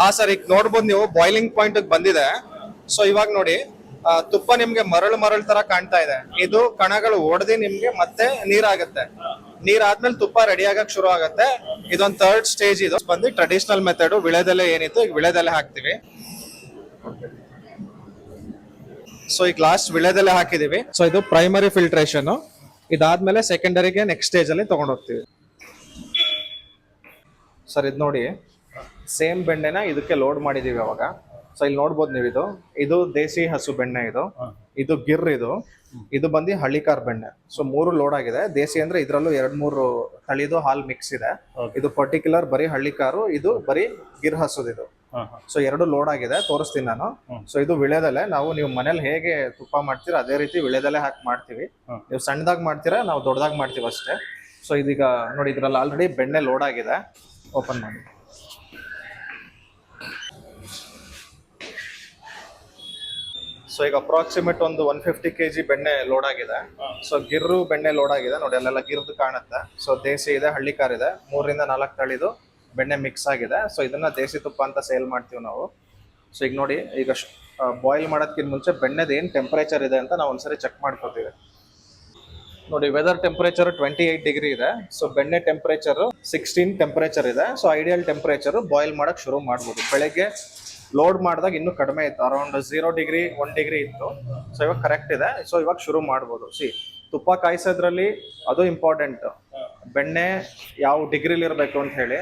ಹಾ ಸರ್, ಈಗ ನೋಡ್ಬೋದು ನೀವು ಬಾಯ್ಲಿಂಗ್ ಪಾಯಿಂಟ್ ಬಂದಿದೆ. ಸೊ ಇವಾಗ ನೋಡಿ ತುಪ್ಪ ನಿಮ್ಗೆ ಮರಳು ಮರಳು ತರ ಕಾಣ್ತಾ ಇದೆ. ಇದು ಕಣಗಳು ಒಡೆದಿ ನಿಮ್ಗೆ ಮತ್ತೆ ನೀರಾಗತ್ತೆ. ನೀರಾದ್ಮೇಲೆ ತುಪ್ಪ ರೆಡಿ ಆಗಕ್ ಶುರು ಆಗತ್ತೆ. ಇದೊಂದ್ ಥರ್ಡ್ ಸ್ಟೇಜ್ ಇದು. ಬಂದು ಟ್ರೆಡಿಷನಲ್ ಮೆಥಡ್ ವಿಳೆದೆಲೆ ಏನಿತ್ತು, ಈಗ ವಿಳೆದೆಲೆ ಹಾಕ್ತಿವಿ. ಸೊ ಈಗ ಲಾಸ್ಟ್ ವಿಳೆದೆಲೆ ಹಾಕಿದೀವಿ. ಸೊ ಇದು ಪ್ರೈಮರಿ ಫಿಲ್ಟ್ರೇಷನ್ ಇದಾದ್ಮೇಲೆ ಸೆಕೆಂಡರಿಗೆ ನೆಕ್ಸ್ಟ್ ಸ್ಟೇಜ್ ಅಲ್ಲಿ ತಗೊಂಡ್ ಹೋಗ್ತೀವಿ. ಸರ್ ಇದು ನೋಡಿ ಸೇಮ್ ಬೆಣ್ಣೆನ ಇದಕ್ಕೆ ಲೋಡ್ ಮಾಡಿದೀವಿ ಅವಾಗ. ಸೊ ಇಲ್ಲಿ ನೋಡ್ಬೋದು ನೀವು ಇದು. ಇದು ದೇಸಿ ಹಸು ಬೆಣ್ಣೆ ಇದು. ಇದು ಗಿರ್ ಇದು. ಇದು ಬಂದು ಹಳ್ಳಿಕಾರ್ ಬೆಣ್ಣೆ. ಸೊ ಮೂರು ಲೋಡ್ ಆಗಿದೆ. ದೇಸಿ ಅಂದ್ರೆ ಇದ್ರಲ್ಲೂ ಎರಡ್ ಮೂರು ತಳಿದು ಹಾಲ್ ಮಿಕ್ಸ್ ಇದೆ. ಇದು ಪರ್ಟಿಕ್ಯುಲರ್ ಬರೀ ಹಳ್ಳಿಕಾರು ಇದು ಬರೀ ಗಿರ್ ಹಸುದಿದು ಇದು. ಸೊ ಎರಡು ಲೋಡ್ ಆಗಿದೆ. ತೋರಿಸ್ತೀನಿ ನಾನು. ಸೊ ಇದು ವಿಳೆದೆಲೆ ನಾವು ನೀವು ಮನೇಲಿ ಹೇಗೆ ತುಪ್ಪ ಮಾಡ್ತೀರಾ ಅದೇ ರೀತಿ ವಿಳೆದೆಲೆ ಹಾಕಿ ಮಾಡ್ತೀವಿ. ನೀವು ಸಣ್ಣದಾಗಿ ಮಾಡ್ತೀರಾ ನಾವು ದೊಡ್ಡದಾಗಿ ಮಾಡ್ತೀವಿ ಅಷ್ಟೇ ಸೊ ಇದೀಗ ನೋಡಿ ಇದ್ರಲ್ಲಿ ಆಲ್ರೆಡಿ ಬೆಣ್ಣೆ ಲೋಡ್ ಆಗಿದೆ. ಓಪನ್ ಮಾಡಿ. ಸೊ ಈಗ ಅಪ್ರಾಕ್ಸಿಮೇಟ್ ಒಂದು ಒನ್ ಫಿಫ್ಟಿ ಕೆ ಜಿ ಬೆಣ್ಣೆ ಲೋಡ್ ಆಗಿದೆ. ಸೊ ಗಿರ್ರು ಬೆಣ್ಣೆ ಲೋಡ್ ಆಗಿದೆ. ನೋಡಿ ಅಲ್ಲೆಲ್ಲ ಗಿರ್ದು ಕಾಣುತ್ತೆ. ಸೊ ದೇಸಿ ಇದೆ ಹಳ್ಳಿಕಾರ್ ಇದೆ. ಮೂರರಿಂದ ನಾಲ್ಕು ತಳಿದು ಬೆಣ್ಣೆ ಮಿಕ್ಸ್ ಆಗಿದೆ. ಸೊ ಇದನ್ನ ದೇಸಿ ತುಪ್ಪ ಅಂತ ಸೇಲ್ ಮಾಡ್ತೀವಿ ನಾವು. ಸೊ ಈಗ ನೋಡಿ ಈಗ ಬಾಯ್ಲ್ ಮಾಡೋದಕ್ಕಿಂತ ಮುಂಚೆ ಬೆಣ್ಣೆದು ಏನು ಟೆಂಪರೇಚರ್ ಇದೆ ಅಂತ ನಾವು ಒಂದ್ಸರಿ ಚೆಕ್ ಮಾಡ್ಕೋತೀವಿ. ನೋಡಿ weather temperature twenty eight degree ಇದೆ. ಸೊ ಬೆಣ್ಣೆ ಟೆಂಪರೇಚರ್ ಸಿಕ್ಸ್ಟೀನ್ ಟೆಂಪರೇಚರ್ ಇದೆ. ಸೊ ಐಡಿಯಲ್ ಟೆಂಪರೇಚರ್ ಬಾಯ್ಲ್ ಮಾಡಕ್ ಶುರು ಮಾಡ್ಬೋದು. ಬೆಳಗ್ಗೆ ಲೋಡ್ ಮಾಡಿದಾಗ ಇನ್ನೂ ಕಡಿಮೆ ಇತ್ತು. Around zero degree one degree ಇತ್ತು. ಸೊ ಇವಾಗ ಕರೆಕ್ಟ್ ಇದೆ. ಸೊ ಇವಾಗ ಶುರು ಮಾಡ್ಬೋದು. ಸಿ ತುಪ್ಪ ಕಾಯಿಸೋದ್ರಲ್ಲಿ ಅದು ಇಂಪಾರ್ಟೆಂಟ್ ಬೆಣ್ಣೆ ಯಾವ ಡಿಗ್ರಿಲಿ ಇರಬೇಕು ಅಂತ ಹೇಳಿ.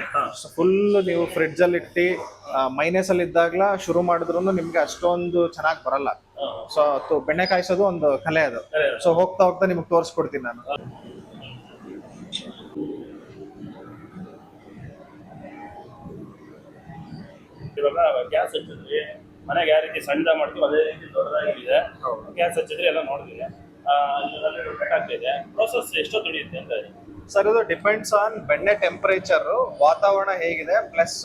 ಫುಲ್ ನೀವು ಫ್ರಿಡ್ಜಲ್ಲಿ ಇಟ್ಟು ಮೈನಸ್ ಅಲ್ಲಿ ಇದ್ದಾಗ್ಲ ಶುರು ಮಾಡಿದ್ರು ನಿಮ್ಗೆ ಅಷ್ಟೊಂದು ಚೆನ್ನಾಗಿ ಬರಲ್ಲ. ಸೊ ಬೆಣ್ಣೆ ಕಾಯಿಸೋದು ಒಂದು ಕಲೆ ಅದು. ಸೊ ಹೋಗ್ತಾ ಹೋಗ್ತಾ ನಿಮ್ಗೆ ತೋರಿಸ್ಕೊಡ್ತೀನಿ ನಾನು. ಇವಾಗ ಗ್ಯಾಸ್ ಹಚ್ಚಿದ್ವಿ. ಮನೆಗೆ ಯಾವ ರೀತಿ ಸಣ್ಣ ಮಾಡ್ತೀವಿ ಅದೇ ರೀತಿ ದೊಡ್ಡದಾಗಿದೆ. ಗ್ಯಾಸ್ ಹಚ್ಚಿದ್ರೆ ಎಲ್ಲ ನೋಡಿದ್ವಿ. ಆಗ್ತಿದೆ ಪ್ರೋಸೆಸ್ ಎಷ್ಟು ದುಡಿಯುತ್ತೆ ಅಂತ ಸರ್ ಇದು ಡಿಪೆಂಡ್ಸ್ ಆನ್ ಬೆಣ್ಣೆ ಟೆಂಪರೇಚರ್ ವಾತಾವರಣ ಹೇಗಿದೆ ಪ್ಲಸ್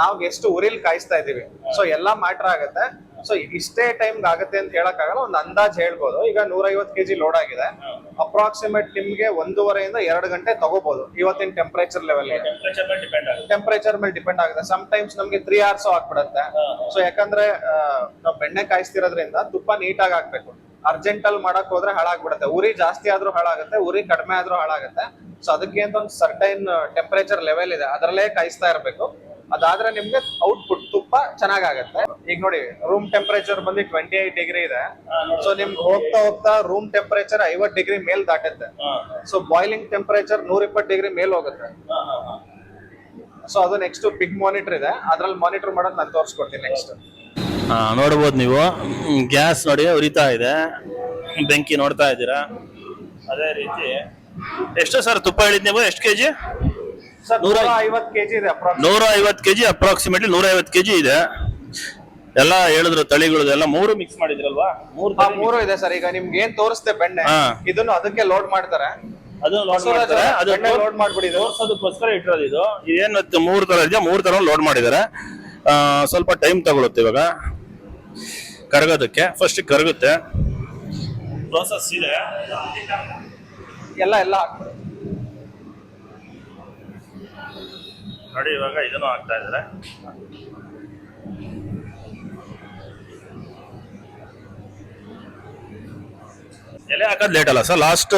ನಾವು ಎಷ್ಟು ಉರಿಲ್ ಕಾಯಿಸ್ತಾ ಇದೀವಿ. ಸೊ ಎಲ್ಲ ಮ್ಯಾಟರ್ ಆಗುತ್ತೆ. ಸೊ ಇಷ್ಟೇ ಟೈಮ್ ಆಗುತ್ತೆ ಅಂತ ಹೇಳಕ್ಕಾಗಲ್ಲ ಒಂದು ಅಂದಾಜ್ ಹೇಳ್ಬೋದು. ಈಗ ನೂರೈವತ್ತು ಕೆಜಿ ಲೋಡ್ ಆಗಿದೆ. ಅಪ್ರಾಕ್ಸಿಮೇಟ್ ನಿಮ್ಗೆ ಒಂದೂವರೆಯಿಂದ ಎರಡು ಗಂಟೆ ತಗೋಬಹುದು ಇವತ್ತಿನ ಟೆಂಪರೇಚರ್ ಲೆವೆಲ್ ಟೆಂಪರೇಚರ್ ಮೇಲೆ ಡಿಪೆಂಡ್ ಆಗುತ್ತೆ. ಟೆಂಪರೇಚರ್ ಮೇಲೆ ಡಿಪೆಂಡ್ ಆಗುತ್ತೆ. ಸಮ್ ಟೈಮ್ಸ್ ನಮ್ಗೆ ತ್ರೀ ಅವರ್ಸ್ ಆಗ್ಬಿಡುತ್ತೆ. ಸೊ ಯಾಕಂದ್ರೆ ನಾವು ಬೆಣ್ಣೆ ಕಾಯಿಸ್ತಿರೋದ್ರಿಂದ ತುಪ್ಪ ನೀಟಾಗಿ ಹಾಕ್ಬೇಕು. ಅರ್ಜೆಂಟ್ ಅಲ್ಲಿ ಮಾಡಕ್ ಹೋದ್ರೆ ಹಾಳಾಗ್ಬಿಡುತ್ತೆ. ಉರಿ ಜಾಸ್ತಿ ಆದ್ರೂ ಹಾಳಾಗುತ್ತೆ ಉರಿ ಕಡಿಮೆ ಆದ್ರೂ ಹಾಳಾಗುತ್ತೆ. ಸೊ ಅದಕ್ಕೆ ಅಂತ ಒಂದು ಸರ್ಟೈನ್ ಟೆಂಪರೇಚರ್ ಲೆವೆಲ್ ಇದೆ. ಅದರಲ್ಲೇ ಕಾಯಿಸ್ತಾ ಇರಬೇಕು. ಅದಾದ್ರೆ ನಿಮ್ಗೆ ಔಟ್ಪುಟ್ ತುಪ್ಪ ಚೆನ್ನಾಗಾಗತ್ತೆ ಈಗ ನೋಡಿ ರೂಮ್ ಟೆಂಪರೇಚರ್ ಬಂದು ಟ್ವೆಂಟಿ ಏಟ್ ಡಿಗ್ರಿ ಇದೆ ಸೊ ನಿಮ್ಗೆ ಹೋಗ್ತಾ ಹೋಗ್ತಾ ರೂಮ್ ಟೆಂಪರೇಚರ್ ಐವತ್ ಡಿಗ್ರಿ ಮೇಲ್ ದಾಟುತ್ತೆ. ಸೊ ಬಾಯ್ಲಿಂಗ್ ಟೆಂಪರೇಚರ್ ನೂರ ಇಪ್ಪತ್ತು ಡಿಗ್ರಿ ಮೇಲ್ ಹೋಗುತ್ತೆ. ಸೊ ಅದು ನೆಕ್ಸ್ಟ್ ಬಿಗ್ ಮಾನಿಟರ್ ಇದೆ. ಅದ್ರಲ್ಲಿ ಮಾನಿಟರ್ ಮಾಡೋದು ನಾನು ತೋರಿಸ್ಕೊಡ್ತೀನಿ ನೆಕ್ಸ್ಟ್ ನೋಡಬಹುದು ನೋಡ್ಬೋದು ನೀವು. ಗ್ಯಾಸ್ ನೋಡಿ ಉರಿತಾ ಇದೆ. ಬೆಂಕಿ ನೋಡ್ತಾ ಇದ್ದೀರಾ? ಅದೇ ರೀತಿ. ಎಷ್ಟು ಸರ್ ತುಪ್ಪ ಹೇಳಿದ್ ನೀವು? ಎಷ್ಟು ಕೆಜಿ? ಸರ್ ನೂರ ಐವತ್ತು ಕೆಜಿ ಇದೆ ನೂರ ಐವತ್ತು ಕೆಜಿ ಅಪ್ರಾಕ್ಸಿಮೇಟ್ಲಿ ನೂರ ಐವತ್ತು ಕೆಜಿ ಇದೆ. ಎಲ್ಲ ಹೇಳಿದ್ರು ತಳಿಗಳು ಎಲ್ಲ ಮೂರು ಮಿಕ್ಸ್ ಮಾಡಿದ್ರಲ್ವಾ? ಮೂರು ಆ, ಮೂರು ಇದೆ ಸರ್. ಈಗ ನಿಮ್ಗೆ ಏನ್ ತೋರಿಸ್ತೆ ಬೆಣ್ಣೆ ಹಾ. ಇದನ್ನು ಅದಕ್ಕೆ ಲೋಡ್ ಮಾಡ್ತಾರೆ. ಅದು ಬಸವರಾಜ್ ಮಾಡ್ತಾರೆ. ಅದು ಬೆಣ್ಣೆ ಲೋಡ್ ಮಾಡ್ಬಿಡಿ ಇದು. ತೋರ್ಸೋದಕ್ಕೋಸ್ಕರ ಇಟ್ಟಿರೋದು ಇದು. ಇದೇನು ಮೂರು ತರ ಇದೆ ಮೂರು ತರ ಲೋಡ್ ಮಾಡಿದ್ದಾರೆ. ಆ, ಸ್ವಲ್ಪ ಟೈಮ್ ತಗೊಳುತ್ತೆ ಇವಾಗ. ಕರಗೋದಕ್ಕೆ. ಫಸ್ಟ್ ಕರಗುತ್ತೆ. ಪ್ರೋಸೆಸ್ ಇದೆ. ಎಲ್ಲ ಎಲ್ಲ ಹಾಕ್ತಾರೆ ನೋಡಿ ಇವಾಗ ಇದನ್ನು ಹಾಕ್ತಾ ಇದ್ದಾರೆ. ಎಲೆ ಹಾಕೋದು ಲೇಟ್ ಅಲ್ಲ ಸರ್ ಲಾಸ್ಟ್